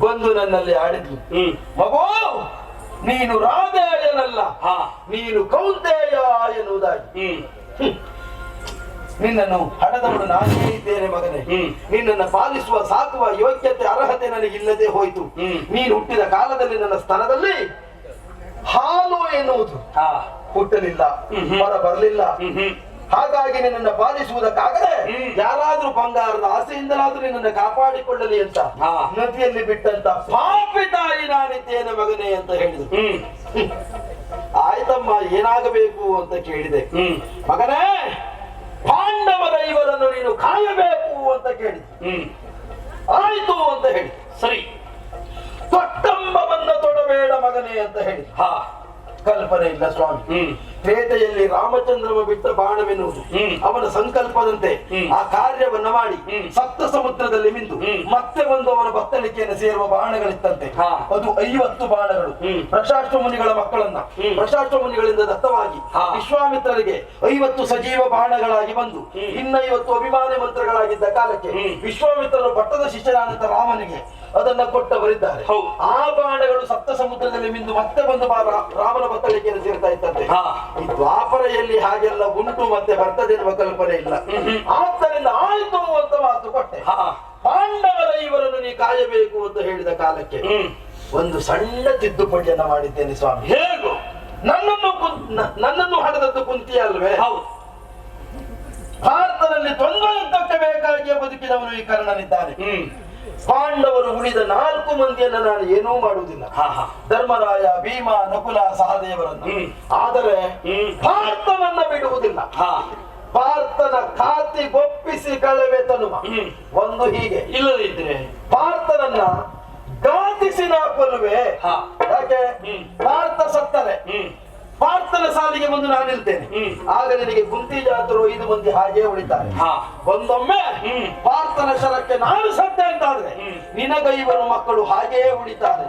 ಬಂದು ನನ್ನಲ್ಲಿ ಆಡಿದ್ಲು.
ಹ್ಮ್.
ಮಗೋ ನೀನು ರಾಧೇಯನಲ್ಲ. ನೀನು ಕೌಂತೇಯ ಎನ್ನುವುದಾಗಿ. ನಿನ್ನನ್ನು ಹಡದವನು ನಾನೇ ಇದ್ದೇನೆ ಮಗನೇ. ನಿನ್ನನ್ನು ಪಾಲಿಸುವ ಸಾಕುವ ಯೋಗ್ಯತೆ ಅರ್ಹತೆ ನನಗಿಲ್ಲದೆ ಹೋಯಿತು ನೀನು ಹುಟ್ಟಿದ ಕಾಲದಲ್ಲಿ ನನ್ನ ಸ್ತನದಲ್ಲಿ ಹಾಲು ಎನ್ನುವುದು
ಹಾ
ಹುಟ್ಟಲಿಲ್ಲ. ಹೊರ ಬರಲಿಲ್ಲ ಹಾಗಾಗಿ ನಿನ್ನನ್ನು ಪಾಲಿಸುವುದಕ್ಕಾಗದೆ. ಯಾರಾದ್ರೂ ಬಂಗಾರದ ಆಸೆಯಿಂದಲಾದ್ರೂ ನಿನ್ನನ್ನು ಕಾಪಾಡಿಕೊಳ್ಳಲಿ ಅಂತ. ನದಿಯಲ್ಲಿ ಬಿಟ್ಟಂತ ಪಾಪಿ ತಾಯಿ ನಾನಿದ್ದೇನೆ ಮಗನೇ ಅಂತ ಹೇಳಿದ್ರು. [LAUGHS] ಆಯ್ತಮ್ಮ ಏನಾಗಬೇಕು ಅಂತ ಕೇಳಿದೆ ಮಗನೇ ಪಾಂಡವರ ಇವರನ್ನು ನೀನು ಕಾಯಬೇಕು ಅಂತ ಕೇಳಿ
ಹ್ಮ್.
ಆಯ್ತು ಅಂತ ಹೇಳಿ
ಸರಿ.
ತೊಟ್ಟಂಬವನ್ನ ತೊಡಬೇಡ ಮಗನೇ ಅಂತ ಹೇಳಿ
ಹಾ.
ಕಲ್ಪನೆ ಇಲ್ಲ ಸ್ವಾಮಿ.
ಹ್ಮ್.
ತ್ರೇತೆಯಲ್ಲಿ ರಾಮಚಂದ್ರಮ ಬಿಟ್ಟ ಬಾಣವೆನ್ನುವುದು. ಅವನ ಸಂಕಲ್ಪದಂತೆ ಆ ಕಾರ್ಯವನ್ನ ಮಾಡಿ ಸಪ್ತ ಸಮುದ್ರದಲ್ಲಿ ಮಿಂದು ಮತ್ತೆ ಒಂದು ಅವನ ಬತ್ತಳಿಕೆಯನ್ನು ಸೇರುವ ಬಾಣಗಳಿತ್ತಂತೆ. ಅದು ಐವತ್ತು ಬಾಣಗಳು. ಪ್ರಶಾಷ್ಟ ಮುನಿಗಳ ಮಕ್ಕಳನ್ನ. ಪ್ರಶಾಷ್ಟ ಮುನಿಗಳಿಂದ ದತ್ತವಾಗಿ. ವಿಶ್ವಾಮಿತ್ರರಿಗೆ ಐವತ್ತು ಸಜೀವ ಬಾಣಗಳಾಗಿ ಬಂದು. ಇನ್ನೈವತ್ತು ಅಭಿಮಾನಿ ಮಂತ್ರಗಳಾಗಿದ್ದ ಕಾಲಕ್ಕೆ. ವಿಶ್ವಾಮಿತ್ರರು ಪಟ್ಟದ ಶಿಷ್ಯರಾದಂತ ರಾಮನಿಗೆ ಅದನ್ನ ಕೊಟ್ಟವರಿದ್ದಾರೆ.
ಹೌದು.
ಆ ಬಾಣಗಳು ಸಪ್ತ ಸಮುದ್ರದಲ್ಲಿ ಮಿಂದು ಮತ್ತೆ ಬಂದು ರಾಮನ ಬತ್ತಳಿಕೆಯನ್ನು ಸೇರ್ತಾ
ಇದ್ದಂತೆ.
ಈ ದ್ವಾಪರೆಯಲ್ಲಿ ಹಾಗೆಲ್ಲ ಉಂಟು ಮತ್ತೆ ಬರ್ತದೆ ಎನ್ನುವ ಕಲ್ಪನೆ ಇಲ್ಲ. ಆದ್ದರಿಂದ ಆಯ್ತು ಅಂತ ಮಾತು ಕೊಟ್ಟೆ. ಪಾಂಡವರ ಇವರನ್ನು ನೀ ಕಾಯಬೇಕು ಅಂತ ಹೇಳಿದ ಕಾಲಕ್ಕೆ ಒಂದು ಸಣ್ಣ ತಿದ್ದುಪಡಿಯನ್ನ ಮಾಡಿದ್ದೇನೆ ಸ್ವಾಮಿ.
ಹೇಗೋ?
ನನ್ನನ್ನು ನನ್ನನ್ನು ಹಣದದ್ದು ಕುಂತಿ ಅಲ್ವೇ?
ಹೌದು.
ಭಾರತದಲ್ಲಿ ತೊಂದರೆ ಬೇಕಾಗಿಯೇ ಬದುಕಿದವನು ಈ ಕರ್ಣನಿದ್ದಾನೆ. ಪಾಂಡವರು ಉಳಿದ ನಾಲ್ಕು ಮಂದಿಯನ್ನ ನಾನು ಏನೂ ಮಾಡುವುದಿಲ್ಲ. ಧರ್ಮರಾಯ ಭೀಮ ನಕುಲ ಸಹದೇವರನ್ನು. ಆದರೆ
ಹ್ಮ್.
ಭಾರತವನ್ನ ಬಿಡುವುದಿಲ್ಲ. ಭಾರತನ ಖಾತಿ ಗೊಪ್ಪಿಸಿ ಕಳವೆ ತನುವ. ಒಂದು ಹೀಗೆ.
ಇಲ್ಲದಿದ್ರೆ?
ಭಾರತನನ್ನ ಘಾತಿಸಿ ನಾ ಕೊಲ್ಲುವೆ. ಯಾಕೆ?
ಹ್ಮ್.
ಭಾರತ ಸತ್ತರೆ. ಭಾರತದ ಸಾಲಿಗೆ ಬಂದು ನಾನು ನಿಲ್ತೇನೆ. ಆಗ ನಿನಗೆ ಕುಂತಿ ಜಾತರು ಐದು ಮಂದಿ ಹಾಗೆ ಉಳಿತಾರೆ. ಒಂದೊಮ್ಮೆ ಪಾರ್ಥನ ಶರಕ್ಕೆ ನಾನು ಸತ್ಯ ಅಂತಾದ್ರೆ. ನಿನಗೈವರು ಮಕ್ಕಳು ಹಾಗೆಯೇ ಉಳಿತಾರೆ.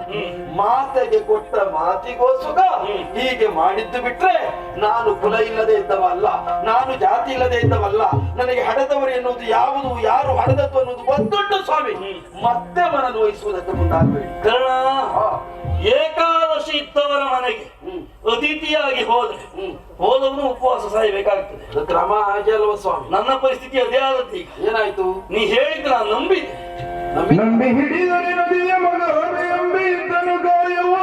ಮಾತೆಗೆ ಕೊಟ್ಟ ಮಾತಿಗೋ ಸುಖ ಹೀಗೆ ಮಾಡಿದ್ದು ಬಿಟ್ರೆ ನಾನು ಕುಲ ಇಲ್ಲದೆ ಇದ್ದವಲ್ಲ ನಾನು ಜಾತಿ ಇಲ್ಲದೆ ಇದ್ದವಲ್ಲ ನನಗೆ ಹಡೆದವರು ಎನ್ನುವುದು ಯಾವುದು ಯಾರು ಹಡೆದದ್ದು ಅನ್ನೋದು ಒಂದೊಡ್ಡ ಸ್ವಾಮಿ. ಮತ್ತೆ ಮನನ್ನು ವಹಿಸುವುದಕ್ಕೆ ಮುಂದಾಗಬೇಡಿ.
ಕರ್ಣ. ಏಕಾದಶಿ ಇದ್ದವರ ಮನೆಗೆ
ಹ್ಮ್.
ಅತಿಥಿಯಾಗಿ ಹೋದ್ರೆ
ಹ್ಮ್.
ಹೋದವನು ಉಪವಾಸ ಸಾಯಬೇಕಾಗ್ತದೆ
ಕ್ರಮ ಹಾಗೆ ಅಲ್ವ ಸ್ವಾಮಿ?
ನನ್ನ ಪರಿಸ್ಥಿತಿ ಅದೇ ಆದದ್ದು ಈಗ.
ಏನಾಯ್ತು?
ನೀ ಹೇಳಿದ್ದು ನಾನು ನಂಬಿದ್ದೆ?
ನಂಬಿ ಹಿಡಿದರೆ ನದಿಯ ಮಗ ನಂಬಿ ಇದ್ದನು ಗಾಯವೋ.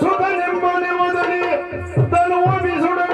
ಸುಧನೆಂಬ ಮೊದಲೇ ತನು ಬಿಸುಡಗಾಯ ಆಚಾರ್ಯ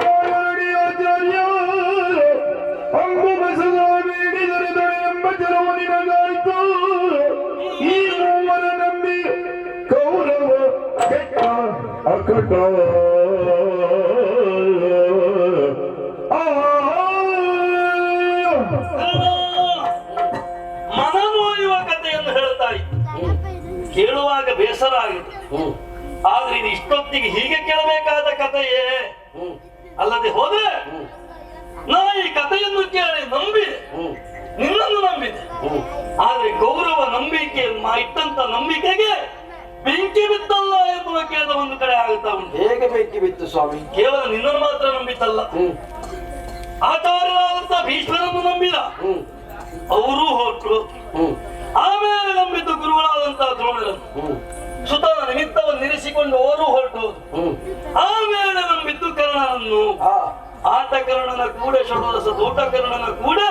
ಆಟಕರ್ಣನ ಕೂಡೆ ಷಡರಸ ಕರ್ಣನ ಕೂಡೆ.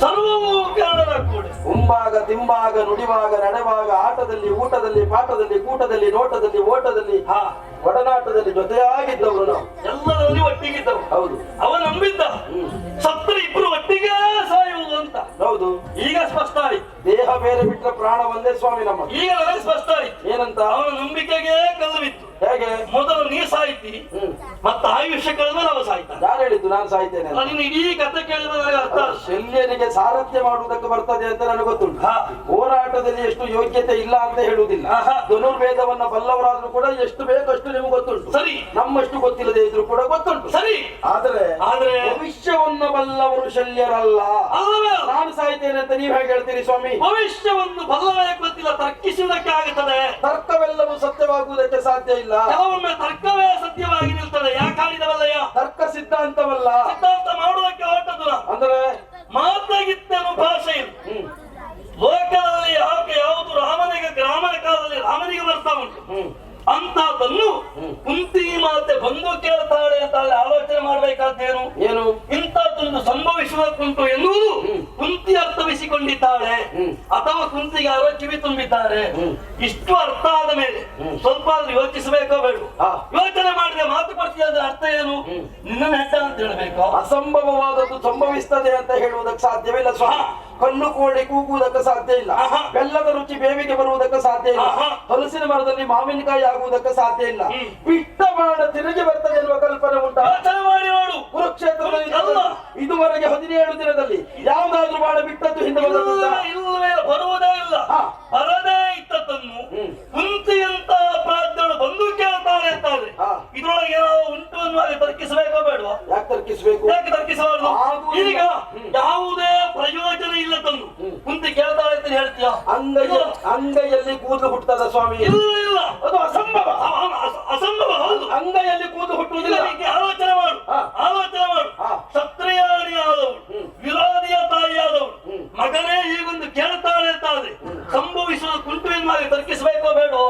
ಸರ್ವವೂ ಕರ್ಣನ ಕೂಡೆ
ಉಂಬಾಗ ತಿಂಬಾಗ ನುಡಿವಾಗ ನಡೆವಾಗ ಆಟದಲ್ಲಿ ಊಟದಲ್ಲಿ ಪಾಠದಲ್ಲಿ ಕೂಟದಲ್ಲಿ ನೋಟದಲ್ಲಿ ಓಟದಲ್ಲಿ
ಹಾ.
ಒಡನಾಟದಲ್ಲಿ ಜೊತೆಯಾಗಿದ್ದವರು ನಾವು.
ಎಲ್ಲರಲ್ಲಿ ಒಟ್ಟಿಗಿದ್ದವು
ಹೌದು.
ಅವ ನಂಬಿದ್ದ. ಸತ್ರ ಇಬ್ರು ಒಟ್ಟಿಗೆ ಸಾಯುವುದು ಅಂತ.
ಹೌದು.
ಈಗ ಸ್ಪಷ್ಟ ಆಯ್ತು.
ದೇಹ ಬೇರೆ ಬಿಟ್ಟರೆ ಪ್ರಾಣ ಒಂದೇ ಸ್ವಾಮಿ ನಮ್ಮ.
ಈಗ ನನಗೆ ಸ್ಪಷ್ಟ ಆಯ್ತು.
ಏನಂತ?
ಅವನ ನಂಬಿಕೆಗೆ ಕಲ್ಲವಿತ್ತು
ಹೇಗೆ?
ಮೊದಲು ನೀ ಸಾಯ್ತಿ ಮತ್ತೆ ಆಯುಷ್ಯ ಕಳೆದ್ರೆ ನಾವು ಸಾಯ್ತಾ
ಯಾರು ಹೇಳಿದ್ದು ನಾನು ಸಾಯ್ತೇನೆ?
ನೀನು ಇಡೀ ಕಥೆ ಕೇಳಿದ ನನಗೆ ಅರ್ಥ.
ಶಲ್ಯನಿಗೆ ಸಾರಥ್ಯ ಮಾಡುವುದಕ್ಕೆ ಬರ್ತದೆ ಅಂತ ನನಗೆ ಗೊತ್ತುಂಟು. ಹೋರಾಟದಲ್ಲಿ ಎಷ್ಟು ಯೋಗ್ಯತೆ ಇಲ್ಲ ಅಂತ ಹೇಳುವುದಿಲ್ಲ. ಧನುರ್ವೇದವನ್ನ ಬಲ್ಲವರಾದ್ರೂ ಕೂಡ ಎಷ್ಟು ಬೇಕಷ್ಟು ನಿಮ್ಗೆ ಗೊತ್ತುಂಟು.
ಸರಿ.
ನಮ್ಮಷ್ಟು ಗೊತ್ತಿಲ್ಲದೆ ಇದ್ರು ಕೂಡ ಗೊತ್ತುಂಟು.
ಸರಿ.
ಆದ್ರೆ
ಆದ್ರೆ
ಭವಿಷ್ಯವನ್ನ ಬಲ್ಲವರು ಶಲ್ಯರಲ್ಲ. ನಾನು ಸಾಯ್ತೇನೆ ಅಂತ ನೀವ್ ಹೇಗೆ ಹೇಳ್ತೀರಿ ಸ್ವಾಮಿ?
ಭವಿಷ್ಯವನ್ನು ಬಲ್ಲವೇ ಗೊತ್ತಿಲ್ಲ ತರ್ಕಿಸುವುದಕ್ಕೆ ಆಗುತ್ತದೆ
ತರ್ಕವೆಲ್ಲವೂ ಸತ್ಯವಾಗುವುದಕ್ಕೆ ಸಾಧ್ಯ ಇಲ್ಲ.
ಕೆಲವೊಮ್ಮೆ ತರ್ಕವೇ ಸತ್ಯವಾಗಿ ನಿಲ್ತದೆ. ಯಾಕೆ ಆಡಿದವಲ್ಲಯ್ಯ
ತರ್ಕ ಸಿದ್ಧಾಂತವಲ್ಲ.
ಸಿದ್ಧಾಂತ ಮಾಡುವುದಕ್ಕೆ ಹೊರಟದು
ಅಂದ್ರೆ
ಮಾತಾಗಿತ್ತೇನು ಭಾಷೆ
ಹ್ಮ್.
ಲೋಕದಲ್ಲಿ ಯಾಕೆ ಯಾವುದು ರಾಮನಿಗೆ ರಾಮನ ಕಾಲದಲ್ಲಿ ರಾಮನಿಗೆ ಬರ್ತಾ ಉಂಟು. ಅಂತದನ್ನು ಕುಂತಿ ಮಾತೆ ಬಂದು ಕೇಳ್ತಾಳೆ ಅಂತ ಆಲೋಚನೆ ಮಾಡ್ಬೇಕಾದ್ದೇನು
ಏನು?
ಇಂಥದ್ದೊಂದು ಕುಂಟು ಎನ್ನುವುದು ಕುಂತಿ ಅರ್ಥವಿಸಿಕೊಂಡಿದ್ದಾಳೆ. ಅಥವಾ ಕುಂತಿಗೆ ಯಾರೋ ಕಿವಿ ತುಂಬಿದ್ದಾರೆ. ಇಷ್ಟು ಅರ್ಥ ಆದ ಮೇಲೆ ಸ್ವಲ್ಪ ಯೋಚಿಸಬೇಕೋ ಬೇಡ. ಯೋಚನೆ ಮಾಡಿದ್ರೆ ಮಾತು ಕೊಡ್ತೀಯ ಅರ್ಥ ಏನು? ನಿನ್ನ ಹೆಡ್ಡ ಅಂತ ಹೇಳ್ಬೇಕು?
ಅಸಂಭವವಾದದ್ದು ಸಂಭವಿಸ್ತದೆ ಅಂತ ಹೇಳುವುದಕ್ಕೆ ಸಾಧ್ಯವಿಲ್ಲ ಸ್ವಾಮಿ. ಕಲ್ಲು ಕೋಳಿ ಕೂಗುವುದಕ್ಕೆ ಸಾಧ್ಯ ಇಲ್ಲ. ಬೆಲ್ಲದ ರುಚಿ ಬೇವಿಗೆ ಬರುವುದಕ್ಕೆ ಸಾಧ್ಯ ಇಲ್ಲ. ಹಲಸಿನ ಮರದಲ್ಲಿ ಮಾವಿನಕಾಯಿ ಆಗುವುದಕ್ಕೆ ಸಾಧ್ಯ ಇಲ್ಲ. ಬಿಟ್ಟ ಬಾಣ ತಿರುಗಿ ಬರ್ತದೆ ಎನ್ನುವ ಕಲ್ಪನೆ ಉಂಟು?
ಮಾಡಿ
ಕುರುಕ್ಷೇತ್ರದಲ್ಲಿ
ಅಲ್ಲ.
ಇದುವರೆಗೆ ಹದಿನೇಳು ದಿನದಲ್ಲಿ ಯಾವುದಾದ್ರೂ ಬಾಣ ಬಿಟ್ಟದ್ದು ಹಿಂದೆ
ಬರುವುದೇ ಇಲ್ಲ
ಹಾ.
ಬರದೇ ಇದ್ದದ್ದನ್ನು
ಹ್ಮ್.
ಕುಂತಿಯಂತ ಪ್ರಾಜ್ಞರು ಬಂದು ಕೇಳ್ತಾರೆ ಅಂತಾದ್ರೆ
ಹಾ.
ಇದ್ರೊಳಗೆ ಏನೋ ಉಂಟು ಅನ್ನುವಾಗ ತರ್ಕಿಸಬೇಕೋ ಬೇಡವಾ
ಯಾಕೆ ತರ್ಕಿಸ್ಬೇಕು
ಯಾಕೆ ತರ್ಕಿಸಬಾರ್ದು
ಆಗುವುದಿಲ್ಲ.
ಈಗ
ಹ್ಮ್.
ಯಾವುದೇ ಪ್ರಯೋಜನ ಇಲ್ಲದನ್ನು ಕುಂತಿ ಕೇಳ್ತಾಳೆ ಅಂತ ಹೇಳ್ತೀಯ
ಅಂಗೈ ಅಂಗೈಯಲ್ಲಿ ಕೂದಲು ಹುಟ್ಟದ ಸ್ವಾಮಿ
ಇಲ್ಲ ಇಲ್ಲ
ಅದು ಅಸಂಭವ
ಅ- ಅ- ಅಸ- ಅಸಂಭವ ಹೌದು
ಅಂಗೈಯಲ್ಲಿ ಕೂದಲು
ಇಲ್ಲ
ಹುಟ್ಟುವುದಿಲ್ಲ
ರೀತಿ ಆಲೋಚನೆ ಮಾಡು
ಹಾ.
ಆಲೋಚನೆ ಮಾಡು
ಹಾ.
ಕ್ಷತ್ರಿಯಾಣಿಯಾದವಳು ವಿರೋಧಿಯ ತಾಯಿಯಾದವಳು
ಹ್ಮ್.
ಮಗನೇ ಹೀಗೊಂದು ಕೇಳ್ತಾಳೆ ಅಂತಾದ್ರೆ ಸಂಭವಿಸುವುದು ಕುಂಟು ಎನ್ನುವಾಗ ತರ್ಕಿಸಬೇಕೋ ಬೇಡೋ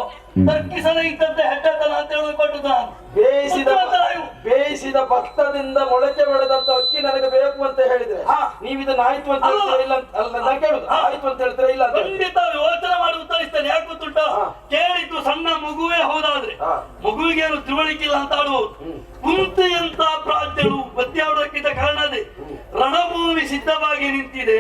ತರ್ಕಿಸದೇ ಇದ್ದದ್ದೇ ಹೆಡ್ಡತನ ಅಂತ ಹೇಳಿ ಕೊಟ್ಟದ್ದು ನಾನು
ಬೇಯಿಸಿದ
ಬುದ್ಧಿವಂತರಾಗು.
ಬೇಯಿಸಿದ ಭತ್ತದಿಂದ ಮೊಳಕೆ ಬೆಳೆದಂತ ಅಕ್ಕಿ ನನಗೆ ಬೇಕು ಅಂತ ಹೇಳಿದ್ರೆ
ಹಾ.
ನೀವು ಇದನ್ನ ಆಯ್ತು ಅಂತ
ಅಲ್ಲ.
ಹೇಳ್ತೀರಾ ಇಲ್ಲ ಅಂತ ಅಲ್ಲ ನಾನು ಕೇಳುದು
ಹಾ.
ಆಯ್ತು ಅಂತ ಹೇಳ್ತೀರಾ ಇಲ್ಲ ಅಂತ ಹೇಳಿ.
ಖಂಡಿತ ಯೋಚನೆ ಮಾಡಿ ಉತ್ತರಿಸ್ತೇನೆ ಯಾಕೆ ಗೊತ್ತುಂಟ
ಹಾ.
ಕೇಳಿದ್ದು ಸಣ್ಣ ಮಗುವೇ ಹೌದಾದ್ರೆ
ಹಾ.
ಮಗುವಿಗೇನು ತಿಳುವಳಿಕೆ ಇಲ್ಲ ಅಂತ ಆಡುವುದು ಕುಂತಿಯಂತ ಪ್ರಾಜ್ಞರು ಬತ್ತಿಯಾಡುವುದಕ್ಕಿಂತ ಕಾರಣ ಅದೇ ರಣಭೂಮಿ ಸಿದ್ಧವಾಗಿ ನಿಂತಿದೆ.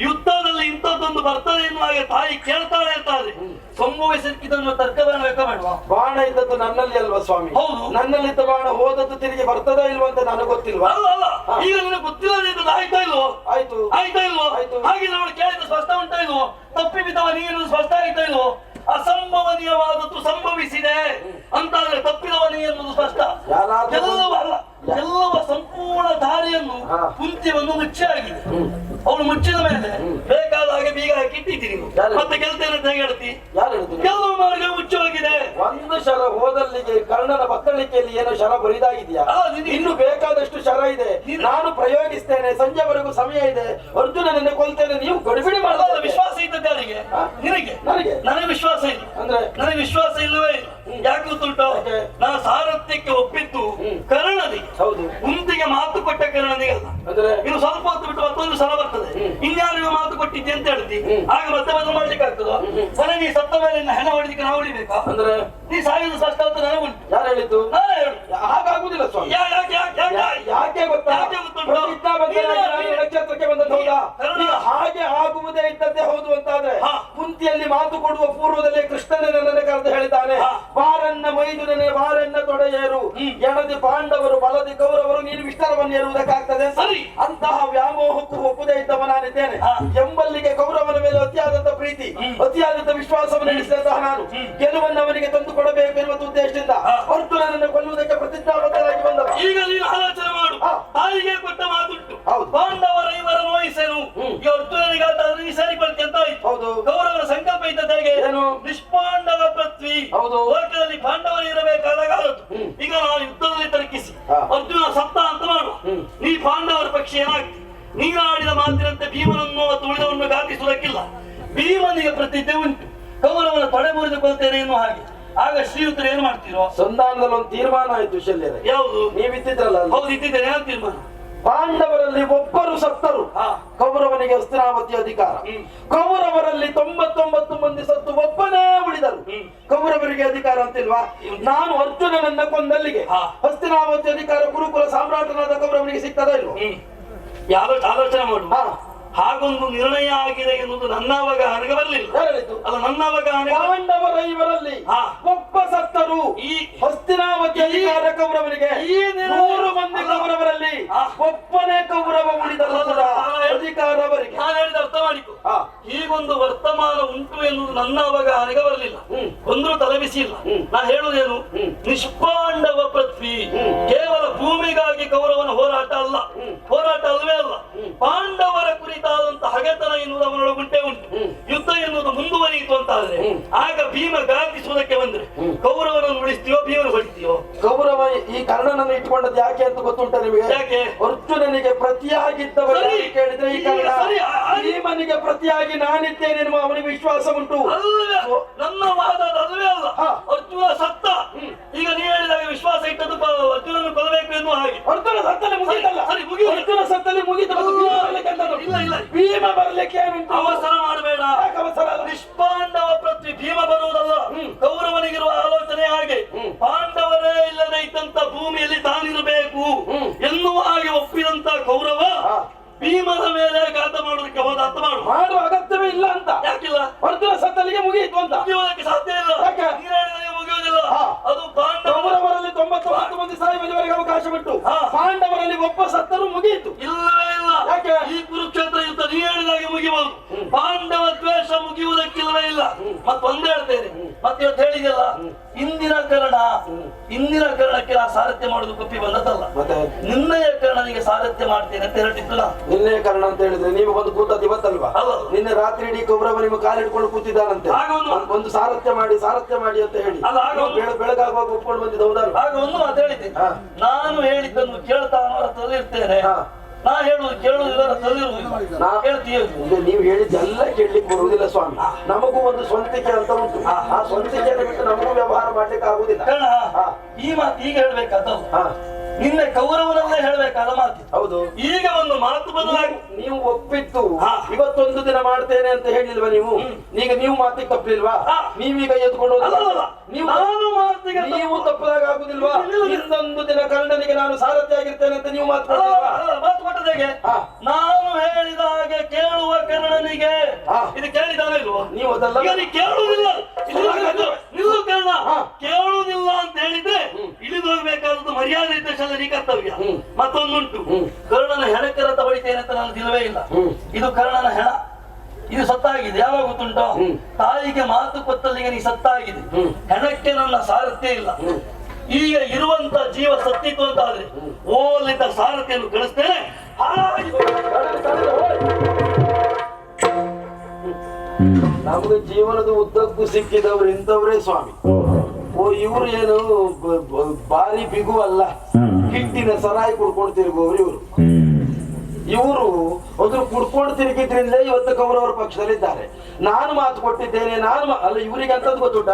ಯುದ್ಧದಲ್ಲಿ ಇಂಥದ್ದೊಂದು ಬರ್ತದೆ ಎನ್ನುವಾಗ ತಾಯಿ ಕೇಳ್ತಾಳೆ ಇರ್ತಾರೆ ಸಂಭವಿಸಿದ್ದನ್ನು ತರ್ಕವನ್ನು ವ್ಯಕ್ತ ಮಾಡುವ.
ಬಾಣ ಇದ್ದದ್ದು ನನ್ನಲ್ಲಿ ಅಲ್ವಾ ಸ್ವಾಮಿ?
ಹೌದು.
ನನ್ನಲ್ಲಿದ್ದ ಬಾಣ ಹೋದದ್ದು ತಿರುಗಿ ಬರ್ತದ ಇಲ್ವಾ ಅಂತ ನನಗೆ ಗೊತ್ತಿಲ್ವಾ?
ಅಲ್ಲ ಅಲ್ಲ. ಈಗ ನಿನಗೆ ಇದ್ದದ್ದು ಆಯ್ತಾ ಇಲ್ವೋ?
ಆಯ್ತು.
ಆಯ್ತಾ ಇಲ್ವೋ?
ಆಯ್ತು.
ಹಾಗೆ ನಾವು ಕೇಳಿದ ಸ್ಪಷ್ಟ ಉಂಟಾ ಇಲ್ವೋ? ತಪ್ಪಿ ಬಿದ್ದವ ನೀನು ಸ್ಪಷ್ಟ ಆಯ್ತಾ ಇಲ್ವೋ? ಅಸಂಭವನೀಯವಾದದ್ದು ಸಂಭವಿಸಿದೆ. ಅಂತಾದ್ರೆ ತಪ್ಪಿದವ ನೀ ಎನ್ನುವುದು ಸ್ಪಷ್ಟ. ಎಲ್ಲವ ಅಲ್ಲ. ಎಲ್ಲವ ಸಂಪೂರ್ಣ ದಾರಿಯನ್ನು. ಕುಂತಿವನ್ನು ಮುಚ್ಚಿ ಆಗಿದೆ ಅವಳು ಮುಚ್ಚಿದ ಮೇಲೆ ಬೇಕಾದ ಹಾಗೆ ಬೀಗ ಹಾಕಿ ಇಟ್ಟಿದ್ದೀನಿ? ಮತ್ತೆ ಗೆಲ್ತೇನೆ ಅಂತ ಹೇಳ್ತಿ? ಕೆಲವು ಮಾರ್ಗ ಮುಚ್ಚಿ ಹೋಗಿದೆ.
ಒಂದು ಶರ ಹೋದಲ್ಲಿಗೆ ಕರ್ಣನ ಬತ್ತಳಿಕೆಯಲ್ಲಿ ಏನೋ ಶರ ಬರಿದಾಗಿದೆಯಾ? ಇನ್ನು ಬೇಕಾದಷ್ಟು ಶರ ಇದೆ.
ನೀನು-
ಪ್ರಯೋಗಿಸ್ತೇನೆ. ಸಂಜೆವರೆಗೂ ಸಮಯ ಇದೆ. ಅರ್ಜುನ ನಿನ್ನೆ ಕೊಲ್ತೇನೆ. ನೀವು ಗಡಿಬಿಡಿ ಮಾಡಲ್ಲ
ವಿಶ್ವಾಸ ಇದ್ದದ್ದು
ಅವರಿಗೆ
ನಿನಗೆ.
ನನಗೆ?
ನನಗೆ ವಿಶ್ವಾಸ ಇಲ್ಲ.
ಅಂದ್ರೆ?
ನನಗೆ ವಿಶ್ವಾಸ ಇಲ್ಲವೇ ಇಲ್ಲ. ಯಾಕೆ ಗೊತ್ತುಂಟು?
ನಾನು
ನಾ ಸಾರಥ್ಯಕ್ಕೆ ಒಪ್ಪಿದ್ದು ಕರ್ಣನಿಗೆ
ಹೌದು
ಕುಂತಿಗೆ ಮಾತು ಕೊಟ್ಟ ಕರ್ಣನಿಗಲ್ಲ
ಅಂದ್ರೆ
ಇನ್ನು ಸ್ವಲ್ಪ ಹೊತ್ತು ಬಿಟ್ಟು ಮತ್ತೊಂದು ಸಲ ಬರ್ತದೆ. ನೀವು ಮಾತು ಕೊಟ್ಟಿದ್ದೆ ಅಂತ ಹೇಳ್ತಿ? ಆಗ ಮತ್ತೆ ಬದಲು ಮಾಡ್ಲಿಕ್ಕೆ ಆಗ್ತದ ಸರಿ ನೀ ಸತ್ತ ಮೇಲೆ ಹೆಣ ಹೊಡಿಲಿಕ್ಕೆ ನಾವು ಹೊಡಿಬೇಕಾ
ಅಂದ್ರೆ
ನೀ ಸಾಯುದು ಸ್ಪಷ್ಟ ಅಂತ ನನಗುಂಟು
ಯಾರು ಹೇಳಿದ್ದು
ನಾನೇ ಹೇಳು.
ಹಾಗಾಗುದಿಲ್ಲ ಸ್ವಾಮಿ
ಯಾ- ಯಾಕೆ ಯಾಕೆ ಯಾಕೆ
ಯಾ- ಯಾಕೆ ಗೊತ್ತಾ
ಯಾಕೆ ಗೊತ್ತುಂಟು?
ಪ್ರತಿಜ್ಞಾ ಬದ್ಧನಾಗಿ
ನೀನು-
ನಾನು ನಕ್ಷತ್ರಕ್ಕೆ ಬಂದದ್ದು ಹೌದಾ
ಕರ್ಣ.
ಈಗ ಹಾಗೆ ಆಗುವುದೇ ಇದ್ದದ್ದೇ ಹೌದು ಅಂತಾದ್ರೆ
ಹಾ.
ಕುಂತಿಯಲ್ಲಿ ಮಾತು ಕೊಡುವ ಪೂರ್ವದಲ್ಲಿ ಕೃಷ್ಣನೇ ನನ್ನನ್ನು ಕರೆದು ಹೇಳಿದ್ದಾನೆ
ಹಾ.
ಬಾರನ್ನ ಮೈದುನನೆ ಬಾರನ್ನ ತೊಡೆಯೇರು ಎಡದಿ ಪಾಂಡವರು ಬಲದಿ ಕೌರವರು ನೀನು ವಿಸ್ತಾರವನ್ನು ಏರುವುದಕ್ಕಾಗ್ತದೆ ಅಂತ.
ಸರಿ.
ಅಂತಹ ವ್ಯಾಮೋಹಕ್ಕೂ ಒಪ್ಪದೇ ಇದ್ದವ ನಾನಿದ್ದೇನೆ
ಹಾ.
ಎಂಬಲ್ಲಿಗೆ ಕೌರವನ ಮೇಲೆ ಅತಿಯಾದಂತ ಪ್ರೀತಿ ಅತಿಯಾದಂತ ವಿಶ್ವಾಸವನ್ನು ನಡೆಸಿದಂತಹ ನಾನು ಗೆಲುವನ್ನು ಅವನಿಗೆ ತಂದು ಕೊಡಬೇಕು ಎನ್ನುವ ಉದ್ದೇಶದಿಂದ ಅರ್ಜುನನನ್ನು ಕೊಲ್ಲುವುದಕ್ಕೆ ಪ್ರತಿಜ್ಞಾಬದ್ಧರಾಗಿ ಬಂದರು
ಈಗ ನೀನು ಆಲೋಚನೆ ಮಾಡು. ತಾಯಿಗೆ ಕೊಟ್ಟ ಮಾತುಂಟು.
ಬಾಂಧವರ
ಪಾಂಡವರ ಇವರ ನೋಯಿಸೇನು ಈ ಅರ್ಜುನನಿಗಾದ್ರೆ ಸರಿ ಸರಿಪಡ್ತಿ ಅಂತ ಆಯ್ತು?
ಹೌದು.
ಕೌರವರ ಸಂಕಲ್ಪ ಇದ್ದ ಹೇಗೆ? ನಿಷ್ಪಾಂಡವ ಪೃಥ್ವಿ
ಹೌದು.
ಲೋಕದಲ್ಲಿ ಪಾಂಡವರು ಇರಬೇಕಾದಾಗ ಈಗ ನಾನು ಯುದ್ಧದಲ್ಲಿ ತರ್ಕಿಸಿ ಅರ್ಜುನ ಸಪ್ತ ಅಂತ ಮಾಡು. ನೀ ಪಾಂಡವರ ಪಕ್ಷ ಏನಾಗ್ತಿ ನೀನು ಆಡಿದ ಮಾತಿನಂತೆ ಭೀಮನನ್ನು ಮತ್ತು ಉಳಿದವನ್ನು ಘಾತಿಸುವುದಕ್ಕಿಲ್ಲ. ಭೀಮನಿಗೆ ಪ್ರತಿಜ್ಞೆ ಉಂಟು. ಕೌರವನ ತೊಡೆ ಮುರಿದುಕೊಳ್ತೇನೆ ಎನ್ನುವ ಹಾಗೆ. ಆಗ ಶ್ರೀಯುತರು ಏನ್ ಮಾಡ್ತೀರೋ?
ಸಂಧಾನದಲ್ಲಿ ಒಂದು ತೀರ್ಮಾನ ಆಯ್ತು ಶಲ್ಯರೇ
ಯಾವುದು?
ನೀವು ಇದ್ದಿದ್ರಲ್ಲ
ಹೌದು ಇದ್ದಿದ್ದೇನೆ ಯಾವ ತೀರ್ಮಾನ?
ಪಾಂಡವರಲ್ಲಿ ಒಬ್ಬರು ಸತ್ತರು.
ಹಾ.
ಕೌರವನಿಗೆ ಹಸ್ತಿನಾವತಿ ಅಧಿಕಾರ.
ಹ್ಮ್.
ಕೌರವರಲ್ಲಿ ತೊಂಬತ್ತೊಂಬತ್ತು ಮಂದಿ ಸತ್ತು ಒಬ್ಬನೇ ಉಳಿದರು.
ಹ್ಮ್.
ಕೌರವರಿಗೆ ಅಧಿಕಾರ ಅಂತಿಲ್ವಾ? ನಾನು ಅರ್ಜುನನನ್ನ ಕೊಂದಲ್ಲಿಗೆ.
ಹಾ.
ಹಸ್ತಿನಾವತಿ ಅಧಿಕಾರ ಗುರುಕುಲ ಸಾಮ್ರಾಟನಾದ ಕೌರವನಿಗೆ ಸಿಗ್ತದ ಇಲ್ವೋ?
ಹ್ಮ್. ಯಾರೋ ಆಲೋಚನೆ ಮಾಡು.
ಹಾ.
ಹಾಗೊಂದು ನಿರ್ಣಯ ಆಗಿದೆ ಎನ್ನುವುದು ನನ್ನ ಅವಗಾಹನೆಗೆ ಬರಲಿಲ್ಲ? ಅಲ್ಲ ನನ್ನ ಅವಗಾಹನೆ
ಪಾಂಡವರ ಇವರಲ್ಲಿ. ಒಬ್ಬ ಸತ್ತರು
ಈ
ಹಸ್ತಿನಾವತಿ ಅಧಿಕಾರ ಕೌರವರಿಗೆ
ಈ
ನೂರು ಮಂದಿ ಕೌರವರಲ್ಲಿ. ಒಬ್ಬನೇ ಕೌರವ ಉಳಿದರು ಕೂಡ ಅಧಿಕಾರ ಈಗೊಂದು.
ಹೀಗೊಂದು ವರ್ತಮಾನ ಉಂಟು ಎನ್ನುವುದು ನನ್ನ ಅವಗಾಹನೆಗೆ ಬರಲಿಲ್ಲ. ಒಂದ್ರೂ ತಲೆ ತಲೆಬಿಸಿ ಇಲ್ಲ. ನಾ
ಹೇಳುದೇನು.
ನಿಷ್ಪಾಂಡವ ಪೃಥ್ವಿ. ಕೇವಲ ಭೂಮಿಗಾಗಿ ಕೌರವನ ಹೋರಾಟ ಅಲ್ಲ. ಹೋರಾಟ ಅಲ್ವೇ ಅಲ್ಲ. ಪಾಂಡವರ ಕುರಿತಾದಂತಹ ಹಗೆತನ ಎನ್ನುವುದು ಅವನೊಳಗುಂಟೆ ಉಂಟು. ಯುದ್ಧ ಎನ್ನುವುದು ಅಂತ ಆದ್ರೆ ಆಗ ಭೀಮ ಗಾಗಿಸುವುದಕ್ಕೆ ಬಂದ್ರೆ. ಕೌರವನನ್ನು ಉಳಿಸ್ತೀಯೋ ಭೀಮನ ಹೊಡಿತೀಯೋ?
ಕೌರವ ಈ ಕರ್ಣನನ್ನು ಇಟ್ಕೊಂಡದ್ದು ಯಾಕೆ ಅಂತ ಗೊತ್ತುಂಟ ನಿಮಗೆ?
ಯಾಕೆ?
ಅರ್ಜುನನಿಗೆ ಪ್ರತಿಯಾಗಿದ್ದವರು ಕೇಳಿದ್ರೆ ಈ ಕರ್ಣ. ಭೀಮನಿಗೆ ಪ್ರತಿಯಾಗಿ ನಾನಿದ್ದೇನೆ ಎನ್ನುವ ಅವನಿಗೆ ವಿಶ್ವಾಸ ಉಂಟು.
ನನ್ನ ವಾದ ಅದು ಅಲ್ಲವೇ ಅಲ್ಲ ಅರ್ಜುನ ಸತ್ತ. ಈಗ ನೀ ಹೇಳಿದಾಗ ವಿಶ್ವಾಸ ಇಟ್ಟದ್ದು ಅರ್ಜುನನ್ನು ಕೊಲ್ಲಬೇಕು ಎನ್ನುವ ಹಾಗೆ.
ಅರ್ಜುನ ಸತ್ತಲ್ಲಿ ಮುಗಿತಲ್ಲ
ಸರಿ, ಮುಗಿದು
ಅರ್ಜುನ ಸತ್ತಲ್ಲಿ ಎಂತದು?
ಇಲ್ಲ, ಇಲ್ಲ.
ಭೀಮ ಬರ್ಲಿಕ್ಕೆ
ಅವಸರ ಮಾಡಬೇಡ.
ಅವಸರ ಅಲ್ಲ?
ನಿಷ್ಪಾಂಡವ ಪ್ರತಿ ಭೀಮ ಬರುವುದಲ್ಲ. ಕೌರವನಿಗಿರುವ ಆಲೋಚನೆ ಹಾಗೆ. ಪಾಂಡವರೇ ಇಲ್ಲದೆ ಇದ್ದಂತ ಭೂಮಿಯಲ್ಲಿ ತಾನಿರಬೇಕು. ಎನ್ನುವ ಹಾಗೆ ಒಪ್ಪಿದಂತ ಕೌರವ ಭೀಮದ ಮೇಲೆ ಘಾತ ಮಾಡೋದಕ್ಕೆ ಹೋದ ಅರ್ಥ ಮಾಡು.
ಮಾಡುವ ಅಗತ್ಯವೇ ಇಲ್ಲ ಅಂತ.
ಯಾಕಿಲ್ಲ?
ಅರ್ಜುನ ಸತ್ತಲಿಗೆ ಮುಗಿಯಿತು ಅಂತ.
ಮುಗಿಯುವುದಕ್ಕೆ ಸಾಧ್ಯ ಇಲ್ಲ. ಹೇಳಿದಂಗೆ ಮುಗಿಯುವುದಿಲ್ಲ. ಅದು ಪಾಂಡವರವರಲ್ಲಿ
ತೊಂಬತ್ತು ತೊಂಬತ್ತೊಂಬತ್ತು ಮಂದಿ ಸಾಯುವಲ್ಲಿವರೆಗೆ ಅವಕಾಶ ಬಿಟ್ಟು. ಪಾಂಡವರಲ್ಲಿ ಒಬ್ಬ ಸತ್ತರು ಮುಗಿಯಿತು.
ಇಲ್ಲವೇ ಇಲ್ಲ.
ಯಾಕೆ?
ಈ ಕುರುಕ್ಷೇತ್ರ ಯುದ್ಧ ನೀ ಹೇಳಿದಾಗೆ ಮುಗಿಬಹುದು ಪಾಂಡವ ಮುಗಿಯುವುದಕ್ಕಿಲ್ಲವೇ ಇಲ್ಲ. ಮತ್ತೊಂದು ಹೇಳ್ತೇನೆ. ಮತ್ತೆ ಇವತ್ತು ಹೇಳಿದೆಲ್ಲ ಇಂದಿನ ಕರ್ಣ ಇಂದಿನ ಕರ್ಣಕ್ಕೆ ನಾ ಸಾರಥ್ಯ ಮಾಡುದು ಕುಪ್ಪಿ ಬಂದದಲ್ಲ
ಮತ್ತೆ
ನಿನ್ನೆಯ ಕರ್ಣನಿಗೆ ಸಾರಥ್ಯ ಮಾಡ್ತೇನೆ ಅಂತ ಹೇಳಿದ್ದು ನಾ
ನಿನ್ನೆ ಕಾರಣ ಅಂತ ಹೇಳಿದ್ರೆ ನೀವು ಬಂದು ಕೂತದ್ದು ಇವತ್ತಲ್ವಾ. ನಿನ್ನೆ ರಾತ್ರಿ ಇಡೀ ಕೌರವ ನಿಮ್ಮ ಕಾಲಿಟ್ಕೊಂಡು ಕೂತಿದ್ದಾನಂತೆ.
ಒಂದು-
ಸಾರಥ್ಯ ಮಾಡಿ ಸಾರಥ್ಯ ಮಾಡಿ ಅಂತ ಹೇಳಿ. ಬೆಳಗಾಗುವಾಗ ಒಪ್ಕೊಂಡು ಬಂದಿದ್ದು ಹೌದಲ್ಲ
ಆಗ ಒಂದು ಮಾತು
ಹೇಳಿದ್ದೆ.
ನಾನು ಹೇಳಿದ್ದನ್ನು ಕೇಳ್ತಾ ಅನ್ನೋ ಇರ್ತೇನೆ.
ಹಾ.
ನಾ ಹೇಳುದು ಕೇಳುದು
ನಾ- ಹೇಳ್ತೀಯ ನೀವು ಹೇಳಿದ್ದೆಲ್ಲ ಕೇಳಲಿಕ್ಕೆ ಬರುವುದಿಲ್ಲ ಸ್ವಾಮಿ. ನಮಗೂ ಒಂದು ಸ್ವಂತಿಕೆ ಅಂತ ಉಂಟು. ಆ ಸ್ವಂತಿಕೆಯನ್ನು ಬಿಟ್ಟು ನಮಗೂ ವ್ಯವಹಾರ ಮಾಡ್ಲಿಕ್ಕೆ ಆಗುದಿಲ್ಲ.
ಈ ಮಾತು ಈಗ ಹೇಳ್ಬೇಕಂತ
ಹಾ.
ನಿನ್ನೆ ಕೌರವನಲ್ಲೇ ಹೇಳಬೇಕಾದ ಮಾತು?
ಹೌದು.
ಈಗ ಒಂದು ಮಾತು ಬದಲಾಗಿ
ನೀವು ಒಪ್ಪಿತ್ತು. ಇವತ್ತೊಂದು ದಿನ ಮಾಡ್ತೇನೆ ಅಂತ ಹೇಳಿಲ್ವಾ ನೀವು? ಈಗ ನೀವು ಮಾತಿಗೆ ತಪ್ಪಲಿಲ್ವಾ
ಹಾ.
ನೀವೀಗ ಎದ್ಕೊಂಡು. ನೀವು
ನಾನು ಮಾತಿಗೆ
ನೀವು ತಪ್ಪದಾಗ ಆಗುದಿಲ್ವಾ. ಇನ್ನೊಂದು ದಿನ ಕರ್ಣನಿಗೆ ನಾನು ಸಾರಥ್ಯ ಆಗಿರ್ತೇನೆ ಅಂತ ನೀವು ಮಾತು
ಮಾತು ನಾನು ಹೇಳಿದ ಹಾಗೆ ಕೇಳುವ ಕರ್ಣನಿಗೆ ಇದು ಕೇಳಿದಾನೆ ಇಲ್ವೋ?
ನೀವು ಅದಲ್ಲ.
ಕೇಳುವುದಿಲ್ಲ. ನಿಲ್ಲು, ನಿಲ್ಲು ಕೇಳುವುದಿಲ್ಲ ಅಂತ ಹೇಳಿದ್ರೆ ಇಳಿದು ಹೋಗ್ಬೇಕಾದದ್ದು ಮರ್ಯಾದೆ ಇದ್ದ ಶರೀರ ಕರ್ತವ್ಯ.
ಹ್ಮ್.
ಮತ್ತೊಂದುಂಟು ಕರುಣನ ಹೆಣಕ್ಕೆ ರಥ ಅಂತ ನಾನು ದಿನವೇ ಇಲ್ಲ.
ಹ್ಮ್.
ಇದು ಕರ್ಣನ ಹೆಣ. ಇದು ಸತ್ತಾಗಿದೆ. ಯಾವಾಗ ಗೊತ್ತುಂಟೋ? ತಾಯಿಗೆ ಮಾತು ಕೊತ್ತಲ್ಲಿಗೆ ನೀ ಸತ್ತಾಗಿದೆ. ಹೆಣಕ್ಕೆ ನನ್ನ ಸಾರಥ್ಯ ಇಲ್ಲ. ಈಗ ಇರುವಂತ ಜೀವ ಸತ್ತಿತ್ತು ಅಂತ ಆದ್ರೆ ಓಲಿದ್ದ ಸಾರಥಿಯನ್ನು ಕಳಿಸ್ತೇನೆ
ನಮ್ಗೆ ಜೀವನದ ಉದ್ದಕ್ಕೂ ಸಿಕ್ಕಿದವ್ರು ಇಂಥವರೇ ಸ್ವಾಮಿ. ಓ ಇವ್ರು ಏನು ಬಾರಿ ಬಿಗು ಅಲ್ಲ
ಹ್ಮ್.
ಹಿಟ್ಟಿನ ಸರಾಯಿ ಕುಡ್ಕೊಂಡು ತಿರುಗುವವರು ಇವರು. ಇವರು ಒಂದು ಕುಡ್ಕೊಂಡು ತಿರುಗಿದ್ರಿಂದ ಇವತ್ತು ಕೌರವರ ಪಕ್ಷದಲ್ಲಿದ್ದಾರೆ. ನಾನು ಮಾತು ಕೊಟ್ಟಿದ್ದೇನೆ ನಾನು ಅಲ್ಲ ಇವರಿಗೆ ಅಂತದ್ದು ಗೊತ್ತುಂಟ.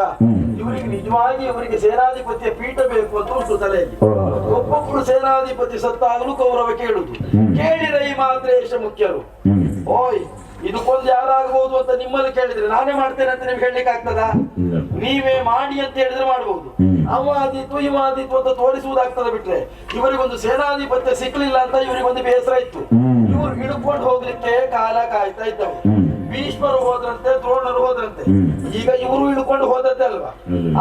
ಇವರಿಗೆ ನಿಜವಾಗಿ ಇವರಿಗೆ ಸೇನಾಧಿಪತಿಯ ಪೀಠ ಬೇಕು ಅಂತ ಉಂಟು ತಲೆಯಲ್ಲಿ.
ಒಬ್ಬೊಬ್ಬರು
ಒಬ್ಬೊಬ್ರು ಸೇನಾಧಿಪತಿ ಸತ್ತಾಗಲೂ ಕೌರವ ಕೇಳುದು. ಕೇಳಿರ ಈ ಎಷ್ಟು ಮುಖ್ಯರು. ಓಯ್ ಇದಕ್ಕೊಂದು ಯಾರಾಗಬಹುದು ಅಂತ ನಿಮ್ಮಲ್ಲಿ ಕೇಳಿದ್ರೆ ನಾನೇ ಮಾಡ್ತೇನೆ ಅಂತ ನಿಮ್ಗೆ ಹೇಳಲಿಕ್ಕೆ ಆಗ್ತದಾ ನೀವೇ ಮಾಡಿ ಅಂತ ಹೇಳಿದ್ರೆ ಮಾಡಬಹುದು. ಅವ ಆದೀತು ಇವ ಆದೀತು ಅಂತ ತೋರಿಸುವುದಾಗ್ತದೆ ಬಿಟ್ರೆ. ಇವರಿಗೊಂದು ಸೇನಾಧಿಪತ್ಯ ಸಿಕ್ಲಿಲ್ಲ ಅಂತ ಇವರಿಗೊಂದು ಬೇಸರ ಇತ್ತು. ಇವರು ಹಿಡ್ಕೊಂಡು ಹೋಗ್ಲಿಕ್ಕೆ ಕಾಲ ಕಾಯ್ತಾ ಇದ್ದವು. ಭೀಷ್ಮರು ಹೋದ್ರಂತೆ ದ್ರೋಣರು ಹೋದ್ರಂತೆ. ಈಗ ಇವರು ಇಳ್ಕೊಂಡು ಹೋದದ್ದೇ ಅಲ್ವಾ?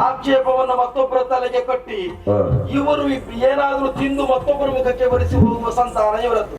ಆಕ್ಷೇಪವನ್ನು ಮತ್ತೊಬ್ಬರ ತಲೆಗೆ ಕಟ್ಟಿ. ಇವರು ಏನಾದ್ರೂ ತಿಂದು ಮತ್ತೊಬ್ಬರ ಮುಖಕ್ಕೆ ಬರಿಸಿ ಹೋಗುವ ಸಂತಾನ ಇವರದ್ದು.